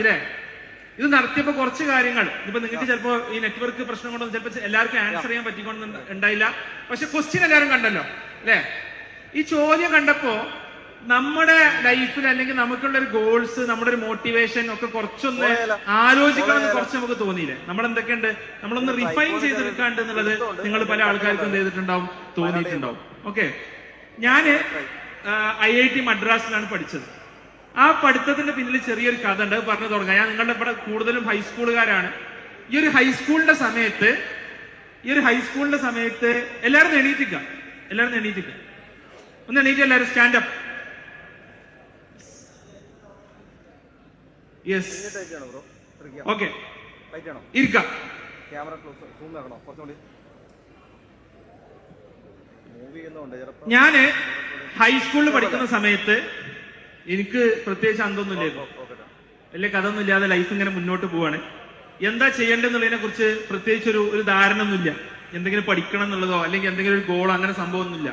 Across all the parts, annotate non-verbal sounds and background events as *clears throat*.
നടത്തിയില്ലേ ഇത് നടത്തിയപ്പോ കുറച്ച് കാര്യങ്ങൾ. ഇപ്പൊ നിങ്ങൾക്ക് ചിലപ്പോ ഈ നെറ്റ്വർക്ക് പ്രശ്നം കൊണ്ടൊന്നും ചിലപ്പോൾ എല്ലാവർക്കും ആൻസർ ചെയ്യാൻ പറ്റിക്കൊണ്ടൊന്നും ഉണ്ടായില്ല. പക്ഷെ ക്വസ്റ്റ്യൻ എല്ലാവരും കണ്ടല്ലോ അല്ലേ? ഈ ചോദ്യം കണ്ടപ്പോ നമ്മുടെ ലൈഫിൽ അല്ലെങ്കിൽ നമുക്കുള്ള ഒരു ഗോൾസ് നമ്മുടെ ഒരു മോട്ടിവേഷൻ ഒക്കെ കുറച്ചൊന്ന് പോയാലോ? ആലോചിക്കണം എന്ന് കുറച്ച് നമുക്ക് തോന്നിയില്ലേ? നമ്മൾ എന്തൊക്കെയുണ്ട് നമ്മളൊന്ന് റിഫൈൻ ചെയ്തെടുക്കാണ്ട് എന്നുള്ളത് നിങ്ങൾ പല ആൾക്കാർക്കും എന്ത് ചെയ്തിട്ടുണ്ടാവും തോന്നിയിട്ടുണ്ടാവും. ഓക്കെ ഞാൻ ഐ ഐ ടി മദ്രാസിലാണ് പഠിച്ചത്. ആ പഠിത്തത്തിന്റെ പിന്നിൽ ചെറിയൊരു കഥ ഉണ്ട് പറഞ്ഞു തുടങ്ങാം. ഞാൻ നിങ്ങളുടെ ഇവിടെ കൂടുതലും ഹൈസ്കൂളുകാരാണ് ഈ ഒരു ഹൈസ്കൂളിന്റെ സമയത്ത് ഈ ഒരു ഹൈസ്കൂളിന്റെ സമയത്ത് എല്ലാവരും എണീറ്റിക്ക. എല്ലാവരും എണീറ്റിക്ക. ഒന്ന് എണീറ്റ് എല്ലാവരും സ്റ്റാൻഡപ്പ് യെസ് ഓക്കെ ഇരിക്കാം. ഞാൻ ഹൈസ്കൂളിൽ പഠിക്കുന്ന സമയത്ത് എനിക്ക് പ്രത്യേകിച്ച് അന്തൊന്നുമില്ലായിരുന്നു. ഇല്ലായിരുന്നു വലിയ കഥയൊന്നും ഇല്ലാതെ ലൈഫ് ഇങ്ങനെ മുന്നോട്ട് പോവാണ്. എന്താ ചെയ്യേണ്ടതെന്നുള്ളതിനെ കുറിച്ച് പ്രത്യേകിച്ച് ഒരു ഒരു ധാരണ ഒന്നുമില്ല എന്തെങ്കിലും പഠിക്കണം എന്നുള്ളതോ അല്ലെങ്കിൽ എന്തെങ്കിലും ഒരു ഗോൾ അങ്ങനെ സംഭവം ഒന്നുമില്ല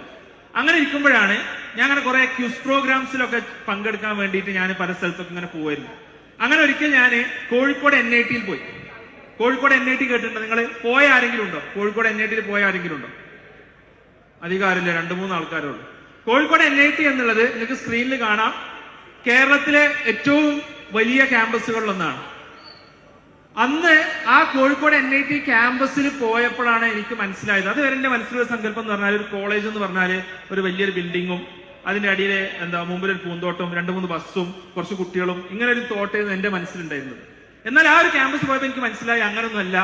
അങ്ങനെ ഇരിക്കുമ്പോഴാണ് ഞാൻ അങ്ങനെ കുറെ ക്യൂസ് പ്രോഗ്രാംസിലൊക്കെ പങ്കെടുക്കാൻ വേണ്ടിയിട്ട് ഞാൻ പല സ്ഥലത്തൊക്കെ ഇങ്ങനെ പോവായിരുന്നു. അങ്ങനെ ഒരിക്കൽ ഞാൻ കോഴിക്കോട് എൻ ഐ ടിയിൽ പോയി. കോഴിക്കോട് എൻ ഐ ടി കേട്ടിട്ടുണ്ടോ നിങ്ങൾ പോയ ആരെങ്കിലും ഉണ്ടോ? കോഴിക്കോട് എൻ ഐ ടിയിൽ പോയ ആരെങ്കിലും ഉണ്ടോ? അധികാരമില്ല രണ്ട് മൂന്ന് ആൾക്കാരുള്ളൂ കോഴിക്കോട് എൻ ഐ ടി എന്നുള്ളത് നിങ്ങൾക്ക് സ്ക്രീനിൽ കാണാം. കേരളത്തിലെ ഏറ്റവും വലിയ ക്യാമ്പസുകളിലൊന്നാണ്. അന്ന് ആ കോഴിക്കോട് എൻ ഐ ടി ക്യാമ്പസിൽ പോയപ്പോഴാണ് എനിക്ക് മനസ്സിലായത്. അത് എന്റെ മനസ്സിലൊരു സങ്കല്പം എന്ന് പറഞ്ഞാൽ ഒരു കോളേജ് എന്ന് പറഞ്ഞാൽ ഒരു വലിയൊരു ബിൽഡിങ്ങും അതിന്റെ അടിയിൽ എന്താ മുമ്പിൽ ഒരു പൂന്തോട്ടം രണ്ട് മൂന്ന് ബസ്സും കുറച്ച് കുട്ടികളും ഇങ്ങനെ ഒരു തോട്ടായിരുന്നു എന്റെ മനസ്സിലുണ്ടായിരുന്നത്. എന്നാൽ ആ ഒരു ക്യാമ്പസ് പോയപ്പോൾ എനിക്ക് മനസ്സിലായി അങ്ങനൊന്നുമല്ല.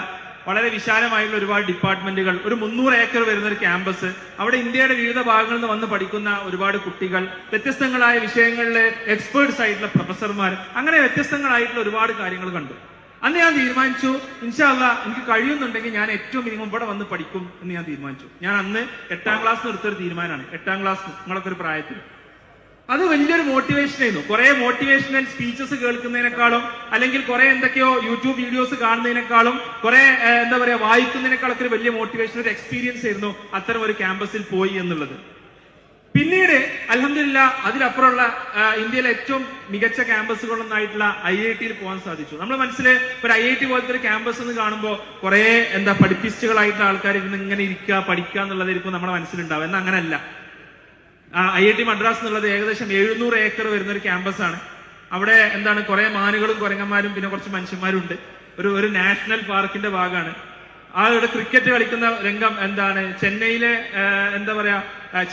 വളരെ വിശാലമായുള്ള ഒരുപാട് ഡിപ്പാർട്ട്മെന്റുകൾ. ഒരു മുന്നൂറ് ഏക്കർ വരുന്ന ഒരു ക്യാമ്പസ്. അവിടെ ഇന്ത്യയുടെ വിവിധ ഭാഗങ്ങളിൽ നിന്ന് വന്ന് പഠിക്കുന്ന ഒരുപാട് കുട്ടികൾ വ്യത്യസ്തങ്ങളായ വിഷയങ്ങളിലെ എക്സ്പേർട്സ് ആയിട്ടുള്ള പ്രൊഫസർമാർ അങ്ങനെ വ്യത്യസ്തങ്ങളായിട്ടുള്ള ഒരുപാട് കാര്യങ്ങൾ കണ്ടു. അന്ന് ഞാൻ തീരുമാനിച്ചു ഇൻഷാല്ല എനിക്ക് കഴിയുന്നുണ്ടെങ്കിൽ ഞാൻ ഏറ്റവും മിനിമം ഇവിടെ വന്ന് പഠിക്കും എന്ന് ഞാൻ തീരുമാനിച്ചു. ഞാൻ അന്ന് എട്ടാം ക്ലാസ് എടുത്തൊരു തീരുമാനമാണ്. എട്ടാം ക്ലാസ് നിങ്ങളൊക്കെ ഒരു പ്രായത്തിൽ അത് വലിയൊരു മോട്ടിവേഷൻ ആയിരുന്നു. കുറെ മോട്ടിവേഷണൽ സ്പീച്ചസ് കേൾക്കുന്നതിനേക്കാളും അല്ലെങ്കിൽ കുറെ എന്തൊക്കെയോ യൂട്യൂബ് വീഡിയോസ് കാണുന്നതിനേക്കാളും കുറെ എന്താ പറയാ വായിക്കുന്നതിനേക്കാളൊക്കെ ഒരു വലിയ മോട്ടിവേഷൻ ഒരു എക്സ്പീരിയൻസ് ആയിരുന്നു അത്തരം ഒരു ക്യാമ്പസിൽ പോയി എന്നുള്ളത്. പിന്നീട് അലഹമില്ല അതിലപ്പുറമുള്ള ഇന്ത്യയിലെ ഏറ്റവും മികച്ച ക്യാമ്പസുകളൊന്നായിട്ടുള്ള ഐ ഐ ടിയിൽ പോകാൻ സാധിച്ചു. നമ്മുടെ മനസ്സിൽ ഒരു ഐ ഐ ടി പോലത്തെ ഒരു ക്യാമ്പസ് എന്ന് കാണുമ്പോൾ കുറെ എന്താ പഠിപ്പിസ്റ്റുകളായിട്ടുള്ള ആൾക്കാർ ഇരുന്ന് ഇങ്ങനെ ഇരിക്കുക പഠിക്കുക എന്നുള്ളതായിരിക്കും നമ്മുടെ മനസ്സിലുണ്ടാവുക. എന്നാൽ അങ്ങനെയല്ല ഐ ഐ ടി മദ്രാസ് എന്നുള്ളത് ഏകദേശം എഴുന്നൂറ് ഏക്കർ വരുന്ന ഒരു ക്യാമ്പസ് ആണ് അവിടെ എന്താണ് കുറെ മാനുകളും കുരങ്ങന്മാരും പിന്നെ കുറച്ച് മനുഷ്യന്മാരും ഉണ്ട് ഒരു ഒരു നാഷണൽ പാർക്കിന്റെ ഭാഗമാണ്. ആ ഇവിടെ ക്രിക്കറ്റ് കളിക്കുന്ന രംഗം എന്താണ്? ചെന്നൈയിലെ എന്താ പറയാ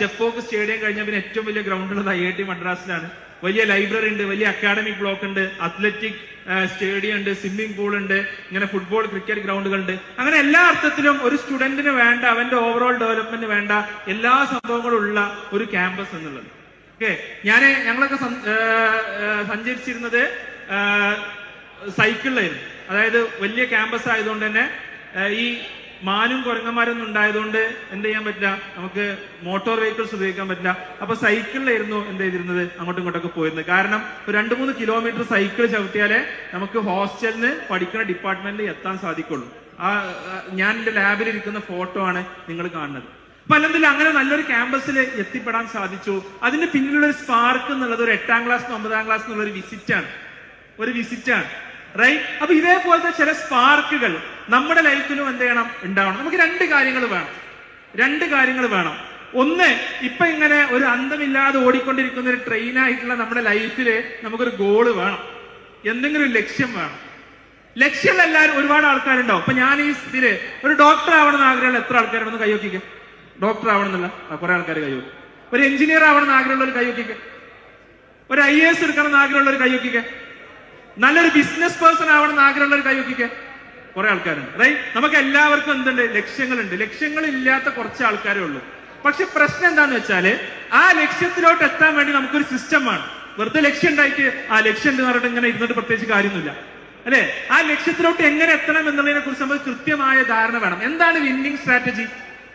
ചെപ്പോക്ക് സ്റ്റേഡിയം കഴിഞ്ഞ പിന്നെ ഏറ്റവും വലിയ ഗ്രൗണ്ട് ഉള്ളത് ഐ ഐ ടി മദ്രാസിലാണ്. വലിയ ലൈബ്രറി ഉണ്ട് വലിയ അക്കാഡമിക് ബ്ലോക്ക് ഉണ്ട് അത്ലറ്റിക് സ്റ്റേഡിയം ഉണ്ട് സ്വിമ്മിംഗ് പൂൾ ഉണ്ട് ഇങ്ങനെ ഫുട്ബോൾ ക്രിക്കറ്റ് ഗ്രൗണ്ടുകൾ ഉണ്ട് അങ്ങനെ എല്ലാ അർത്ഥത്തിലും ഒരു സ്റ്റുഡന്റിന് വേണ്ട അവന്റെ ഓവറോൾ ഡെവലപ്മെന്റ് വേണ്ട എല്ലാ സംഭവങ്ങളും ഉള്ള ഒരു ക്യാമ്പസ് എന്നുള്ളത്. ഓക്കെ ഞാൻ ഞങ്ങളൊക്കെ സഞ്ചരിച്ചിരുന്നത് സൈക്കിളിലായിരുന്നു അതായത് വലിയ ക്യാമ്പസ് ആയതുകൊണ്ട് തന്നെ ഈ മാനും കുരങ്ങന്മാരൊന്നും ഉണ്ടായതുകൊണ്ട് എന്ത് ചെയ്യാൻ പറ്റില്ല? നമുക്ക് മോട്ടോർ വെഹിക്കിൾസ് ഉപയോഗിക്കാൻ പറ്റില്ല. അപ്പൊ സൈക്കിളിലായിരുന്നു എന്ത് ചെയ്തിരുന്നത്? അങ്ങോട്ടും ഇങ്ങോട്ടൊക്കെ പോയിരുന്നത്. കാരണം ഒരു രണ്ട് മൂന്ന് കിലോമീറ്റർ സൈക്കിൾ ചവിട്ടിയാലേ നമുക്ക് ഹോസ്റ്റലിന് പഠിക്കുന്ന ഡിപ്പാർട്ട്മെന്റിൽ എത്താൻ സാധിക്കുള്ളൂ. ആ ഞാൻ എന്റെ ലാബിൽ ഇരിക്കുന്ന ഫോട്ടോ ആണ് നിങ്ങൾ കാണുന്നത്. അപ്പൊ അല്ലെങ്കിൽ അങ്ങനെ നല്ലൊരു ക്യാമ്പസിൽ എത്തിപ്പെടാൻ സാധിച്ചു. അതിന്റെ പിന്നിലുള്ള ഒരു സ്പാർക്ക് എന്നുള്ളത് ഒരു എട്ടാം ക്ലാസ് ഒമ്പതാം ക്ലാസ് എന്നുള്ള ഒരു വിസിറ്റ് ആണ് ഒരു വിസിറ്റ് ആണ് റൈറ്റ് അപ്പൊ ഇതേപോലത്തെ ചില സ്പാർക്കുകൾ നമ്മുടെ ലൈഫിലും എന്ത് ചെയ്യണം? ഉണ്ടാവണം. നമുക്ക് രണ്ട് കാര്യങ്ങൾ വേണം. രണ്ട് കാര്യങ്ങൾ വേണം. ഒന്ന് ഇപ്പൊ ഇങ്ങനെ ഒരു അന്തമില്ലാതെ ഓടിക്കൊണ്ടിരിക്കുന്ന ഒരു ട്രെയിൻ ആയിട്ടുള്ള നമ്മുടെ ലൈഫിൽ നമുക്കൊരു ഗോൾ വേണം. എന്തെങ്കിലും ഒരു ലക്ഷ്യം വേണം. ലക്ഷ്യമുള്ള എല്ലാവരും ഒരുപാട് ആൾക്കാരുണ്ടാവും. അപ്പൊ ഞാൻ ഈ ഇതിൽ ഒരു ഡോക്ടർ ആവണം എന്ന് ആഗ്രഹമുള്ള എത്ര ആൾക്കാരുണ്ടെന്ന് കൈവക്കിക്കും ഡോക്ടർ ആവണം എന്നുള്ള കുറെ ആൾക്കാർ കൈവക്കും ഒരു എഞ്ചിനീയർ ആവണം എന്ന് ആഗ്രഹമുള്ള ഒരു കൈവക്കിക്കും ഒരു ഐ എസ് എടുക്കണം എന്ന് ആഗ്രഹമുള്ള ഒരു കൈവക്കിക്കുക നല്ലൊരു ബിസിനസ് പേഴ്സൺ ആവണം എന്ന് ആഗ്രഹമുള്ള ഒരു കൈവക്കിക്കുക കുറെ ആൾക്കാരുണ്ട് റൈറ്റ് നമുക്ക് എല്ലാവർക്കും എന്തുണ്ട്? ലക്ഷ്യങ്ങളുണ്ട്. ലക്ഷ്യങ്ങൾ ഇല്ലാത്ത കുറച്ച് ആൾക്കാരേ ഉള്ളൂ. പക്ഷെ പ്രശ്നം എന്താന്ന് വെച്ചാൽ ആ ലക്ഷ്യത്തിലോട്ട് എത്താൻ വേണ്ടി നമുക്കൊരു സിസ്റ്റം വേണം. വെറുതെ ലക്ഷ്യം ഉണ്ടായിട്ട് ആ ലക്ഷ്യം എന്ന് പറഞ്ഞിട്ട് ഇങ്ങനെ ഇരുന്നിട്ട് പ്രത്യേകിച്ച് കാര്യമൊന്നുമില്ല. അല്ലെ? ആ ലക്ഷ്യത്തിലോട്ട് എങ്ങനെ എത്തണം എന്നുള്ളതിനെ കുറിച്ച് നമുക്ക് കൃത്യമായ ധാരണ വേണം. എന്താണ് വിന്നിംഗ് സ്ട്രാറ്റജി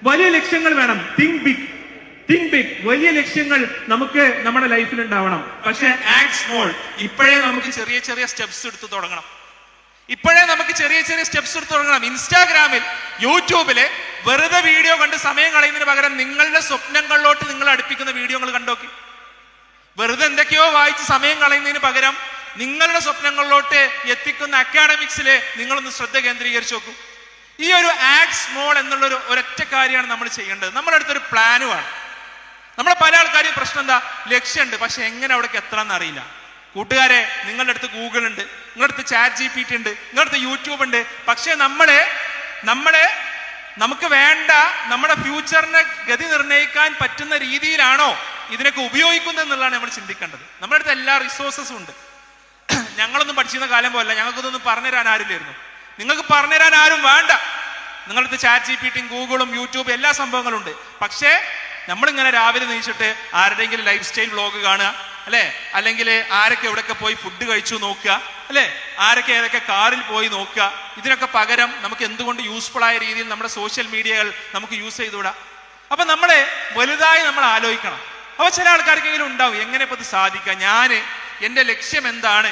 വലിയ ലക്ഷ്യങ്ങൾ വേണം. തിങ്ക് ബിഗ് തിങ്ക് ബിഗ് വലിയ ലക്ഷ്യങ്ങൾ നമുക്ക് നമ്മുടെ ലൈഫിൽ ഉണ്ടാവണം. പക്ഷേ ആക്ട് സ്മോൾ ഇപ്പോഴേ നമുക്ക് ചെറിയ ചെറിയ സ്റ്റെപ്സ് എടുത്തു തുടങ്ങണം. ഇപ്പോഴേ നമുക്ക് ചെറിയ ചെറിയ സ്റ്റെപ്സ് എടുത്ത് തുടങ്ങണം. ഇൻസ്റ്റാഗ്രാമിൽ യൂട്യൂബിൽ വെറുതെ വീഡിയോ കണ്ട് സമയം കളയുന്നതിന് പകരം നിങ്ങളുടെ സ്വപ്നങ്ങളിലോട്ട് നിങ്ങൾ അടുപ്പിക്കുന്ന വീഡിയോകൾ കണ്ടോക്കി. വെറുതെ എന്തൊക്കെയോ വായിച്ച് സമയം കളയുന്നതിന് പകരം നിങ്ങളുടെ സ്വപ്നങ്ങളിലോട്ട് എത്തിക്കുന്ന അക്കാഡമിക്സിൽ നിങ്ങളൊന്ന് ശ്രദ്ധ കേന്ദ്രീകരിച്ചു നോക്കൂ. ഈ ഒരു ആക്ട് സ്മോൾ എന്നുള്ള ഒരു ഒരൊറ്റ കാര്യമാണ് നമ്മൾ ചെയ്യേണ്ടത്. നമ്മുടെ അടുത്തൊരു പ്ലാനുമാണ് നമ്മളെ പല ആൾക്കാരും പ്രശ്നം എന്താ? ലക്ഷ്യമുണ്ട് പക്ഷെ എങ്ങനെ അവിടേക്ക് എത്തണം അറിയില്ല. കൂട്ടുകാരെ നിങ്ങളുടെ അടുത്ത് ഗൂഗിൾ ഉണ്ട് നിങ്ങളുടെ അടുത്ത് ചാറ്റ് ജി പി ടി ഉണ്ട് നിങ്ങളുടെ അടുത്ത് യൂട്യൂബ് ഉണ്ട് പക്ഷെ നമ്മളെ നമ്മളെ നമുക്ക് വേണ്ട നമ്മുടെ ഫ്യൂച്ചറിനെ ഗതി നിർണയിക്കാൻ പറ്റുന്ന രീതിയിലാണോ ഇതിനൊക്കെ ഉപയോഗിക്കുന്നത് എന്നുള്ളതാണ് നമ്മൾ ചിന്തിക്കേണ്ടത്. നമ്മുടെ അടുത്ത് എല്ലാ റിസോഴ്സസും ഉണ്ട്. *clears throat* ഞങ്ങളൊന്നും പഠിച്ചിരുന്ന കാലം പോലെ ഞങ്ങൾക്കിതൊന്നും പറഞ്ഞുതരാൻ ആരില്ലായിരുന്നു നിങ്ങൾക്ക് പറഞ്ഞുതരാൻ ആരും വേണ്ട. നിങ്ങളുടെ അടുത്ത് ചാറ്റ് ജി പി ടിയും ഗൂഗിളും യൂട്യൂബും എല്ലാ സംഭവങ്ങളും ഉണ്ട്. പക്ഷേ നമ്മളിങ്ങനെ രാവിലെ നീച്ചിട്ട് ആരുടെയെങ്കിലും ലൈഫ് സ്റ്റൈൽ വ്ളോഗ് കാണുക അല്ലെ? അല്ലെങ്കിൽ ആരൊക്കെ എവിടെയൊക്കെ പോയി ഫുഡ് കഴിച്ചു നോക്കുക അല്ലെ? ആരൊക്കെ ഏതൊക്കെ കാറിൽ പോയി നോക്കുക ഇതിനൊക്കെ പകരം നമുക്ക് എന്തുകൊണ്ട് യൂസ്ഫുൾ ആയ രീതിയിൽ നമ്മുടെ സോഷ്യൽ മീഡിയകൾ നമുക്ക് യൂസ് ചെയ്തുവിടാം അപ്പൊ നമ്മളെ വലുതായി നമ്മൾ ആലോചിക്കണം. അപ്പൊ ചില ആൾക്കാർക്കെങ്കിലും ഉണ്ടാവും എങ്ങനെ ഇപ്പൊ ഇത് സാധിക്കാം ഞാൻ എന്റെ ലക്ഷ്യം എന്താണ്?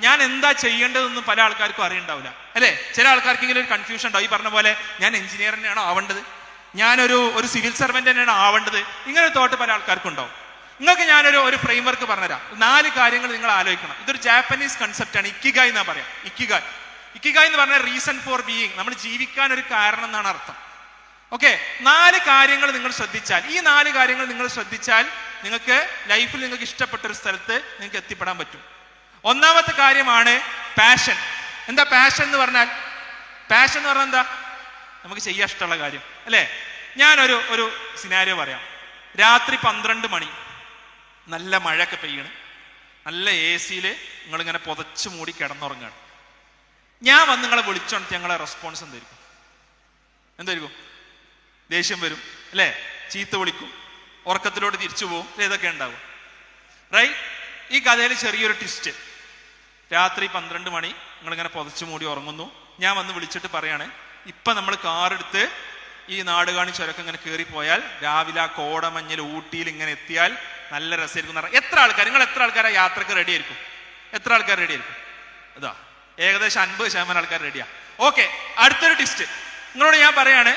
ഞാൻ എന്താ ചെയ്യേണ്ടതെന്ന് പല ആൾക്കാർക്കും അറിയണ്ടാവില്ല അല്ലെ? ചില ആൾക്കാർക്കെങ്കിലും ഒരു കൺഫ്യൂഷൻ ഉണ്ടാവും. ഈ പറഞ്ഞ പോലെ ഞാൻ എഞ്ചിനീയർ തന്നെയാണോ ആവേണ്ടത്? ഞാനൊരു ഒരു സിവിൽ സർവന്റ് തന്നെയാണ് ആവേണ്ടത്. ഇങ്ങനെ തോട്ട് പല ആൾക്കാർക്കും ഉണ്ടാവും നിങ്ങൾക്ക് ഞാനൊരു ഒരു ഫ്രെയിംവർക്ക് പറഞ്ഞുതരാം. നാല് കാര്യങ്ങൾ നിങ്ങൾ ആലോചിക്കണം. ഇതൊരു ജാപ്പനീസ് കൺസെപ്റ്റ് ആണ്. ഇക്കിഗായ് എന്നാ പറയാം. ഇക്കിഗായ് ഇക്കിഗായ് എന്ന് പറഞ്ഞാൽ റീസൺ ഫോർ ബീയിങ് നമ്മൾ ജീവിക്കാൻ ഒരു കാരണം എന്നാണ് അർത്ഥം. ഓക്കെ നാല് കാര്യങ്ങൾ നിങ്ങൾ ശ്രദ്ധിച്ചാൽ ഈ നാല് കാര്യങ്ങൾ നിങ്ങൾ ശ്രദ്ധിച്ചാൽ നിങ്ങൾക്ക് ലൈഫിൽ നിങ്ങൾക്ക് ഇഷ്ടപ്പെട്ട ഒരു സ്ഥലത്ത് നിങ്ങൾക്ക് എത്തിപ്പെടാൻ പറ്റും. ഒന്നാമത്തെ കാര്യമാണ് പാഷൻ എന്താ പാഷൻ എന്ന് പറഞ്ഞാൽ? പാഷൻ എന്ന് പറഞ്ഞാൽ എന്താ? നമുക്ക് ചെയ്യാൻ ഇഷ്ടമുള്ള കാര്യം. അല്ലേ? ഞാനൊരു ഒരു സിനാരിയോ പറയാം. രാത്രി പന്ത്രണ്ട് മണി. നല്ല മഴയൊക്കെ പെയ്യണ്. നല്ല എ സിയിൽ നിങ്ങളിങ്ങനെ പുതച്ചു മൂടി കിടന്നുറങ്ങുകയാണ് ഞാൻ വന്ന് നിങ്ങളെ വിളിച്ചോണ്ട് ഞങ്ങളെ റെസ്പോൺസ് എന്തായിരിക്കും? എന്തായിരിക്കും? ദേഷ്യം വരും അല്ലേ? ചീത്ത വിളിക്കും ഉറക്കത്തിലോട്ട് തിരിച്ചു പോകും ഇതൊക്കെ ഉണ്ടാവും. റൈറ്റ് ഈ കഥയിൽ ചെറിയൊരു ട്വിസ്റ്റ് രാത്രി പന്ത്രണ്ട് മണി നിങ്ങളിങ്ങനെ പുതച്ചു മൂടി ഉറങ്ങുന്നു. ഞാൻ വന്ന് വിളിച്ചിട്ട് പറയാണ് ഇപ്പം നമ്മൾ കാറെടുത്ത് ഈ നാടുകാണി ചുരക്കം ഇങ്ങനെ കയറിപ്പോയാൽ രാവിലെ ആ കോടമഞ്ഞിൽ ഊട്ടിയിൽ ഇങ്ങനെ എത്തിയാൽ നല്ല രസമായിരിക്കും എത്ര ആൾക്കാർ? നിങ്ങൾ എത്ര ആൾക്കാർ ആ യാത്രയ്ക്ക് റെഡി ആയിരിക്കും? എത്ര ആൾക്കാർ റെഡി ആയിരിക്കും? അതാ ഏകദേശം അൻപത് ശതമാനം ആൾക്കാർ റെഡിയാ ഓക്കെ അടുത്തൊരു ടിസ്റ്റ് നിങ്ങളോട് ഞാൻ പറയാണ്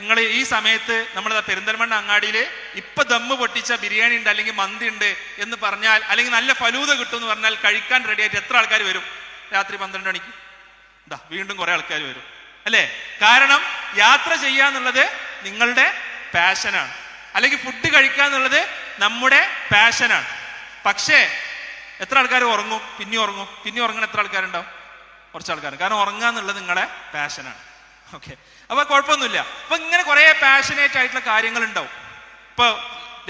നിങ്ങൾ ഈ സമയത്ത് നമ്മുടെ പെരിന്തൽമണ്ണ അങ്ങാടിയിൽ ഇപ്പൊ ദമ്മ് പൊട്ടിച്ച ബിരിയാണി ഉണ്ട് അല്ലെങ്കിൽ മന്തി ഉണ്ട് എന്ന് പറഞ്ഞാൽ അല്ലെങ്കിൽ നല്ല ഫലൂത കിട്ടും എന്ന് പറഞ്ഞാൽ കഴിക്കാൻ റെഡി ആയിട്ട് എത്ര ആൾക്കാർ വരും? രാത്രി പന്ത്രണ്ട് മണിക്ക്. ഇതാ വീണ്ടും കുറെ ആൾക്കാർ വരും. അല്ലേ? കാരണം യാത്ര ചെയ്യാന്നുള്ളത് നിങ്ങളുടെ പാഷനാണ് അല്ലെങ്കിൽ ഫുഡ് കഴിക്കുക എന്നുള്ളത് നമ്മുടെ പാഷനാണ് പക്ഷേ എത്ര ആൾക്കാർ ഉറങ്ങും? പിന്നെ ഉറങ്ങും. പിന്നെ ഉറങ്ങണ എത്ര ആൾക്കാരുണ്ടാവും? കുറച്ച് ആൾക്കാർ കാരണം ഉറങ്ങുക എന്നുള്ളത് നിങ്ങളുടെ പാഷനാണ് ഓക്കെ അപ്പൊ കുഴപ്പമൊന്നുമില്ല. അപ്പൊ ഇങ്ങനെ കുറെ പാഷനേറ്റ് ആയിട്ടുള്ള കാര്യങ്ങൾ ഉണ്ടാവും ഇപ്പൊ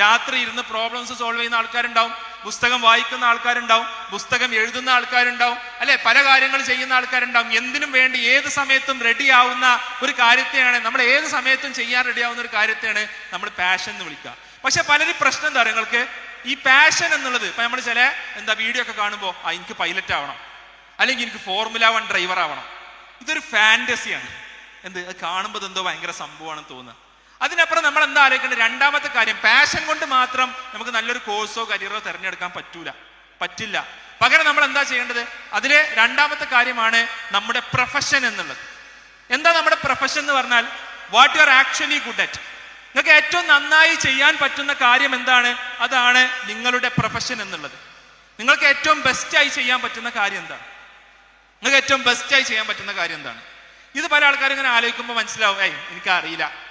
രാത്രി ഇരുന്ന് പ്രോബ്ലംസ് സോൾവ് ചെയ്യുന്ന ആൾക്കാരുണ്ടാവും. പുസ്തകം വായിക്കുന്ന ആൾക്കാരുണ്ടാവും പുസ്തകം എഴുതുന്ന ആൾക്കാരുണ്ടാവും അല്ലെ? പല കാര്യങ്ങൾ ചെയ്യുന്ന ആൾക്കാരുണ്ടാവും. എന്തിനും വേണ്ടി ഏത് സമയത്തും റെഡി ആവുന്ന ഒരു കാര്യത്തെയാണ് നമ്മൾ ഏത് സമയത്തും ചെയ്യാൻ റെഡി ആവുന്ന ഒരു കാര്യത്തെയാണ് നമ്മൾ പാഷൻ എന്ന് വിളിക്കുക. പക്ഷെ പലരും പ്രശ്നം എന്താ നിങ്ങൾക്ക്? ഈ പാഷൻ എന്നുള്ളത് ഇപ്പൊ നമ്മൾ ചില എന്താ വീഡിയോ ഒക്കെ കാണുമ്പോൾ ആ എനിക്ക് പൈലറ്റ് ആവണം. അല്ലെങ്കിൽ എനിക്ക് ഫോർമുല വൺ ഡ്രൈവർ ആവണം. ഇതൊരു ഫാന്റസിയാണ് എന്ത്? കാണുമ്പോൾ എന്തോ ഭയങ്കര സംഭവമാണെന്ന് തോന്നുന്നത് അതിനപ്പുറം നമ്മൾ എന്താ ആലോചിക്കേണ്ടത്? രണ്ടാമത്തെ കാര്യം പാഷൻ കൊണ്ട് മാത്രം നമുക്ക് നല്ലൊരു കോഴ്സോ കരിയറോ തിരഞ്ഞെടുക്കാൻ പറ്റൂല. പറ്റില്ല. പകരം നമ്മൾ എന്താ ചെയ്യേണ്ടത്? അതിലെ രണ്ടാമത്തെ കാര്യമാണ് നമ്മുടെ പ്രൊഫഷൻ എന്നുള്ളത്. എന്താ നമ്മുടെ പ്രൊഫഷൻ എന്ന് പറഞ്ഞാൽ what you are actually good at നിങ്ങൾക്ക് ഏറ്റവും നന്നായി ചെയ്യാൻ പറ്റുന്ന കാര്യം എന്താണ്? അതാണ് നിങ്ങളുടെ പ്രൊഫഷൻ എന്നുള്ളത്. നിങ്ങൾക്ക് ഏറ്റവും ബെസ്റ്റായി ചെയ്യാൻ പറ്റുന്ന കാര്യം എന്താണ്? നിങ്ങൾക്ക് ഏറ്റവും ബെസ്റ്റായി ചെയ്യാൻ പറ്റുന്ന കാര്യം എന്താണ്? ഇത് പല ആൾക്കാരും ഇങ്ങനെ ആലോചിക്കുമ്പോൾ മനസ്സിലാവും. ഏയ് എനിക്ക് അറിയില്ല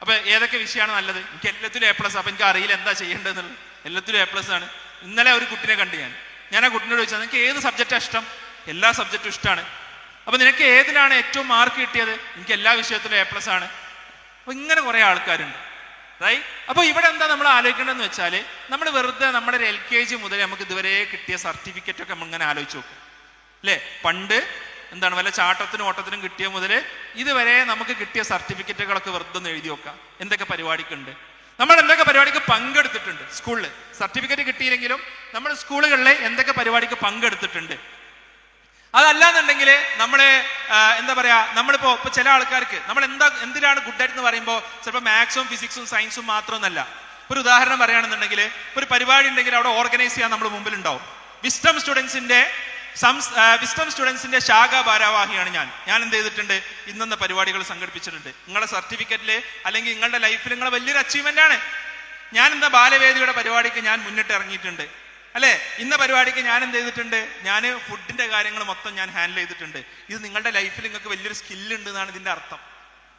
അപ്പൊ ഏതൊക്കെ വിഷയമാണ് നല്ലത്? എനിക്ക് എല്ലാത്തിലും എ പ്ലസ് അപ്പൊ എനിക്ക് അറിയില്ല എന്താ ചെയ്യേണ്ടതെന്നുള്ളത്. എല്ലാത്തിലും എ പ്ലസ് ആണ്. ഇന്നലെ ഒരു കുട്ടിനെ കണ്ടു ഞാൻ. ഞാൻ ആ കുട്ടിനോട് ചോദിച്ചത് നിനക്ക് ഏത് സബ്ജക്റ്റാണ് ഇഷ്ടം? എല്ലാ സബ്ജക്റ്റും ഇഷ്ടമാണ് അപ്പൊ നിനക്ക് ഏതിലാണ് ഏറ്റവും മാർക്ക് കിട്ടിയത്? എനിക്ക് എല്ലാ വിഷയത്തിലും എ പ്ലസ് ആണ്. അപ്പൊ ഇങ്ങനെ കുറെ ആൾക്കാരുണ്ട്. റൈറ്റ് അപ്പൊ ഇവിടെ എന്താ നമ്മൾ ആലോചിക്കേണ്ടതെന്ന് വെച്ചാൽ നമ്മൾ വെറുതെ നമ്മുടെ എൽ കെ ജി മുതൽ നമുക്ക് ഇതുവരെ കിട്ടിയ സർട്ടിഫിക്കറ്റ് ഒക്കെ നമ്മൾ ഇങ്ങനെ ആലോചിച്ച് നോക്കും. അല്ലേ? പണ്ട് എന്താണ് വല്ല ചാട്ടത്തിനും ഓട്ടത്തിനും കിട്ടിയ മുതൽ ഇതുവരെ നമുക്ക് കിട്ടിയ സർട്ടിഫിക്കറ്റുകളൊക്കെ വെറുതെ ഒന്ന് എഴുതി നോക്കാം എന്തൊക്കെ പരിപാടിക്കുണ്ട്? നമ്മൾ എന്തൊക്കെ പരിപാടിക്ക് പങ്കെടുത്തിട്ടുണ്ട്? സ്കൂളിൽ സർട്ടിഫിക്കറ്റ് കിട്ടിയില്ലെങ്കിലും നമ്മൾ സ്കൂളുകളിലെ എന്തൊക്കെ പരിപാടിക്ക് പങ്കെടുത്തിട്ടുണ്ട്? അതല്ലാന്നുണ്ടെങ്കിൽ നമ്മൾ എന്താ പറയാ നമ്മളിപ്പോ ഇപ്പൊ ചില ആൾക്കാർക്ക് നമ്മൾ എന്താ എന്തിനാണ് ഗുഡ് ആയിട്ട് എന്ന് പറയുമ്പോൾ ചിലപ്പോൾ മാത്സും ഫിസിക്സും സയൻസും മാത്രമൊന്നല്ല. ഒരു ഉദാഹരണം പറയുകയാണെന്നുണ്ടെങ്കിൽ ഒരു പരിപാടി ഉണ്ടെങ്കിൽ അവിടെ ഓർഗനൈസ് ചെയ്യാൻ നമ്മൾ മുമ്പിൽ ഉണ്ടാവും വിസ്റ്റം സ്റ്റുഡൻസിന്റെ വിസ്റ്റം സ്റ്റുഡൻസിന്റെ ശാഖ ഭാരവാഹിയാണ് ഞാൻ. ഞാൻ എന്ത് ചെയ്തിട്ടുണ്ട്? ഇന്നെന്ന പരിപാടികൾ സംഘടിപ്പിച്ചിട്ടുണ്ട്. നിങ്ങളുടെ സർട്ടിഫിക്കറ്റിൽ അല്ലെങ്കിൽ നിങ്ങളുടെ ലൈഫിൽ നിങ്ങളെ വലിയൊരു അച്ചീവ്മെന്റ് ആണ്. ഞാൻ എന്താ ബാലവേദിയുടെ പരിപാടിക്ക് ഞാൻ മുന്നിട്ട് ഇറങ്ങിയിട്ടുണ്ട്. അല്ലെ? ഇന്ന പരിപാടിക്ക് ഞാൻ എന്ത് ചെയ്തിട്ടുണ്ട്? ഞാൻ ഫുഡിന്റെ കാര്യങ്ങൾ മൊത്തം ഞാൻ ഹാൻഡിൽ ചെയ്തിട്ടുണ്ട്. ഇത് നിങ്ങളുടെ ലൈഫിൽ നിങ്ങൾക്ക് വലിയൊരു സ്കില്ല് ഉണ്ട് എന്നാണ് ഇതിന്റെ അർത്ഥം.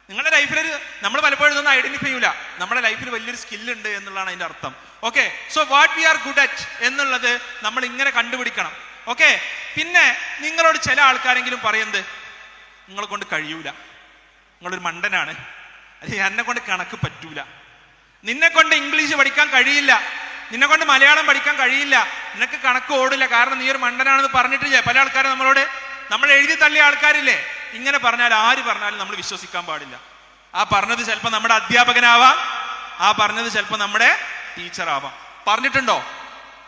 നിങ്ങളുടെ ലൈഫിൽ ഒരു നമ്മൾ പലപ്പോഴും ഒന്നും ഐഡന്റിഫൈ ചെയ്യൂല. നമ്മുടെ ലൈഫിൽ വലിയൊരു സ്കില്ല് ഉണ്ട് എന്നുള്ളതാണ് അതിന്റെ അർത്ഥം. Okay so what we are good at എന്നുള്ളത് നമ്മൾ ഇങ്ങനെ കണ്ടുപിടിക്കണം. ഓക്കെ പിന്നെ നിങ്ങളോട് ചില ആൾക്കാരെങ്കിലും പറയുന്നത് നിങ്ങളെ കൊണ്ട് കഴിയൂല. നിങ്ങളൊരു മണ്ടനാണ്. അല്ലെങ്കിൽ എന്നെ കൊണ്ട് കണക്ക് പറ്റൂല. നിന്നെ കൊണ്ട് ഇംഗ്ലീഷ് പഠിക്കാൻ കഴിയില്ല. നിന്നെ കൊണ്ട് മലയാളം പഠിക്കാൻ കഴിയില്ല. നിനക്ക് കണക്ക് ഓടില്ല. കാരണം നീ ഒരു മണ്ടനാണെന്ന് പറഞ്ഞിട്ടില്ലേ പല ആൾക്കാരും നമ്മളോട്? നമ്മൾ എഴുതി തള്ളിയ ആൾക്കാരില്ലേ? ഇങ്ങനെ പറഞ്ഞാൽ ആര് പറഞ്ഞാലും നമ്മൾ വിശ്വസിക്കാൻ പാടില്ല. ആ പറഞ്ഞത് ചിലപ്പോൾ നമ്മുടെ അധ്യാപകനാവാം. ആ പറഞ്ഞത് ചിലപ്പോൾ നമ്മുടെ ടീച്ചർ ആവാം പറഞ്ഞിട്ടുണ്ടോ?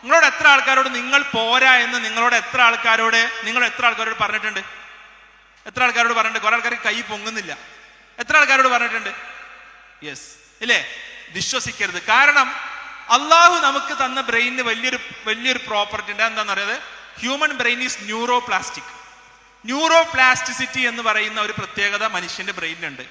നിങ്ങളോട് എത്ര ആൾക്കാരോട് നിങ്ങൾ പോരാ എന്ന് നിങ്ങളോട് എത്ര ആൾക്കാരോട് നിങ്ങൾ എത്ര ആൾക്കാരോട് പറഞ്ഞിട്ടുണ്ട്? എത്ര ആൾക്കാരോട് പറഞ്ഞിട്ടുണ്ട്? കുറെ ആൾക്കാർക്ക് കൈ പൊങ്ങുന്നില്ല. എത്ര ആൾക്കാരോട് പറഞ്ഞിട്ടുണ്ട്? യെസ് ഇല്ലേ? വിശ്വസിക്കരുത്. കാരണം അള്ളാഹു നമുക്ക് തന്ന ബ്രെയിനിന് വലിയൊരു വലിയൊരു പ്രോപ്പർട്ടി ഉണ്ട്. എന്താണെന്ന് പറയുന്നത് human brain is neuroplastic neuroplasticity എന്ന് പറയുന്ന ഒരു പ്രത്യേകത മനുഷ്യന്റെ ബ്രെയിനിലുണ്ട്.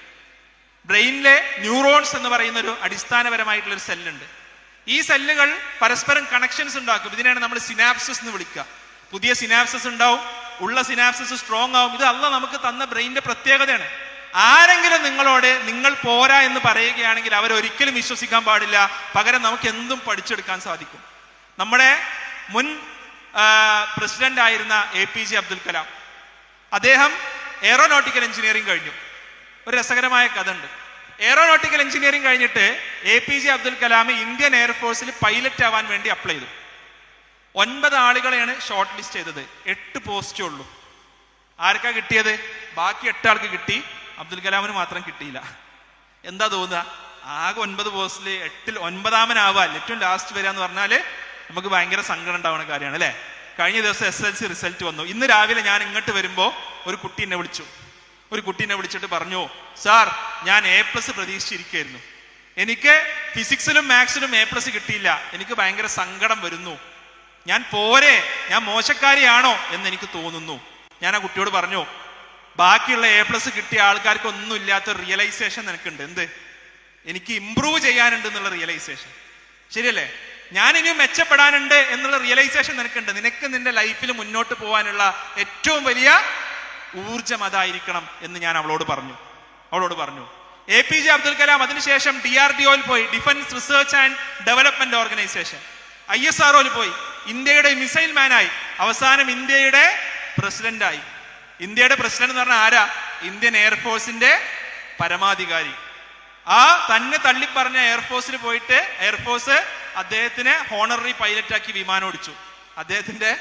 ബ്രെയിനിലെ ന്യൂറോൺസ് എന്ന് പറയുന്ന ഒരു അടിസ്ഥാനപരമായിട്ടുള്ള ഒരു സെല്ലുണ്ട് ഈ സെല്ലുകൾ പരസ്പരം കണക്ഷൻസ് ഉണ്ടാക്കും. ഇതിനെയാണ് നമ്മൾ സിനാപ്സസ് എന്ന് വിളിക്കുക. പുതിയ സിനാപ്സസ് ഉണ്ടാവും ഉള്ള സിനാപ്സസ് സ്ട്രോങ് ആവും. ഇത് അല്ല നമുക്ക് തന്ന ബ്രെയിനിന്റെ പ്രത്യേകതയാണ്. ആരെങ്കിലും നിങ്ങളോട് നിങ്ങൾ പോരാ എന്ന് പറയുകയാണെങ്കിൽ അവർ ഒരിക്കലും വിശ്വസിക്കാൻ പാടില്ല. പകരം നമുക്ക് എന്തും പഠിച്ചെടുക്കാൻ സാധിക്കും. നമ്മുടെ മുൻ പ്രസിഡന്റ് ആയിരുന്ന A P J Abdul Kalam. അദ്ദേഹം എയറോനോട്ടിക്കൽ എഞ്ചിനീയറിംഗ് കഴിഞ്ഞു. ഒരു രസകരമായ കഥ ഉണ്ട്. എയറോനോട്ടിക്കൽ എഞ്ചിനീയറിംഗ് കഴിഞ്ഞിട്ട് A P J Abdul Kalam Indian എയർഫോഴ്സിൽ pilot ആവാൻ വേണ്ടി അപ്ലൈ ചെയ്തു. ഒൻപത് ആളുകളെയാണ് ഷോർട്ട് ലിസ്റ്റ് ചെയ്തത്. എട്ട് പോസ്റ്റേ ഉള്ളൂ. ആർക്കാ കിട്ടിയത്? ബാക്കി എട്ട് ആൾക്ക് കിട്ടി. അബ്ദുൽ കലാമിന് മാത്രം കിട്ടിയില്ല. എന്താ തോന്നുക? ആകെ ഒൻപത് പോസ്റ്റിൽ എട്ടിൽ ഒൻപതാമനാവാ ഏറ്റവും ലാസ്റ്റ് വരിക എന്ന് പറഞ്ഞാൽ നമുക്ക് ഭയങ്കര സങ്കടം ഉണ്ടാവുന്ന കാര്യമാണ് അല്ലേ? കഴിഞ്ഞ ദിവസം എസ് എൽ സി റിസൾട്ട് വന്നു. ഇന്ന് രാവിലെ ഞാൻ ഇങ്ങോട്ട് വരുമ്പോൾ ഒരു കുട്ടി എന്നെ വിളിച്ചു. ഒരു കുട്ടീനെ വിളിച്ചിട്ട് പറഞ്ഞു സാർ ഞാൻ എ പ്ലസ് പ്രതീക്ഷിച്ചിരിക്കുകയായിരുന്നു. എനിക്ക് ഫിസിക്സിലും മാത്സിലും എ പ്ലസ് കിട്ടിയില്ല. എനിക്ക് ഭയങ്കര സങ്കടം വരുന്നു. ഞാൻ പോരെ ഞാൻ മോശക്കാരിയാണോ എന്ന് എനിക്ക് തോന്നുന്നു. ഞാൻ ആ കുട്ടിയോട് പറഞ്ഞു ബാക്കിയുള്ള എ പ്ലസ് കിട്ടിയ ആൾക്കാർക്ക് ഒന്നും ഇല്ലാത്ത റിയലൈസേഷൻ നിനക്കുണ്ട്. എന്ത്? എനിക്ക് ഇമ്പ്രൂവ് ചെയ്യാനുണ്ട് എന്നുള്ള റിയലൈസേഷൻ ശരിയല്ലേ? ഞാൻ ഇനിയും മെച്ചപ്പെടാനുണ്ട് എന്നുള്ള റിയലൈസേഷൻ നിനക്കുണ്ട്. നിനക്ക് നിന്റെ ലൈഫിൽ മുന്നോട്ട് പോകാനുള്ള ഏറ്റവും വലിയ ഊർജം അതായിരിക്കണം എന്ന് ഞാൻ അവളോട് പറഞ്ഞു. അവളോട് പറഞ്ഞു A P J Abdul Kalam അതിനുശേഷം ഡി ആർ ഡി ഒയിൽ പോയി defence research and development organisation. I S R പോയി ഇന്ത്യയുടെ മിസൈൽ മാനായി അവസാനം ഇന്ത്യയുടെ പ്രസിഡന്റായി ഇന്ത്യയുടെ പ്രസിഡന്റ് എന്ന് പറഞ്ഞാൽ ആരാ? ഇന്ത്യൻ എയർഫോഴ്സിന്റെ പരമാധികാരി. ആ തന്നെ തള്ളി തള്ളിപ്പറഞ്ഞ എയർഫോഴ്സിൽ പോയിട്ട് എയർഫോഴ്സ് അദ്ദേഹത്തിനെ ഹോണററി പൈലറ്റാക്കി വിമാനം ഓടിച്ചു. അദ്ദേഹത്തിന്റെ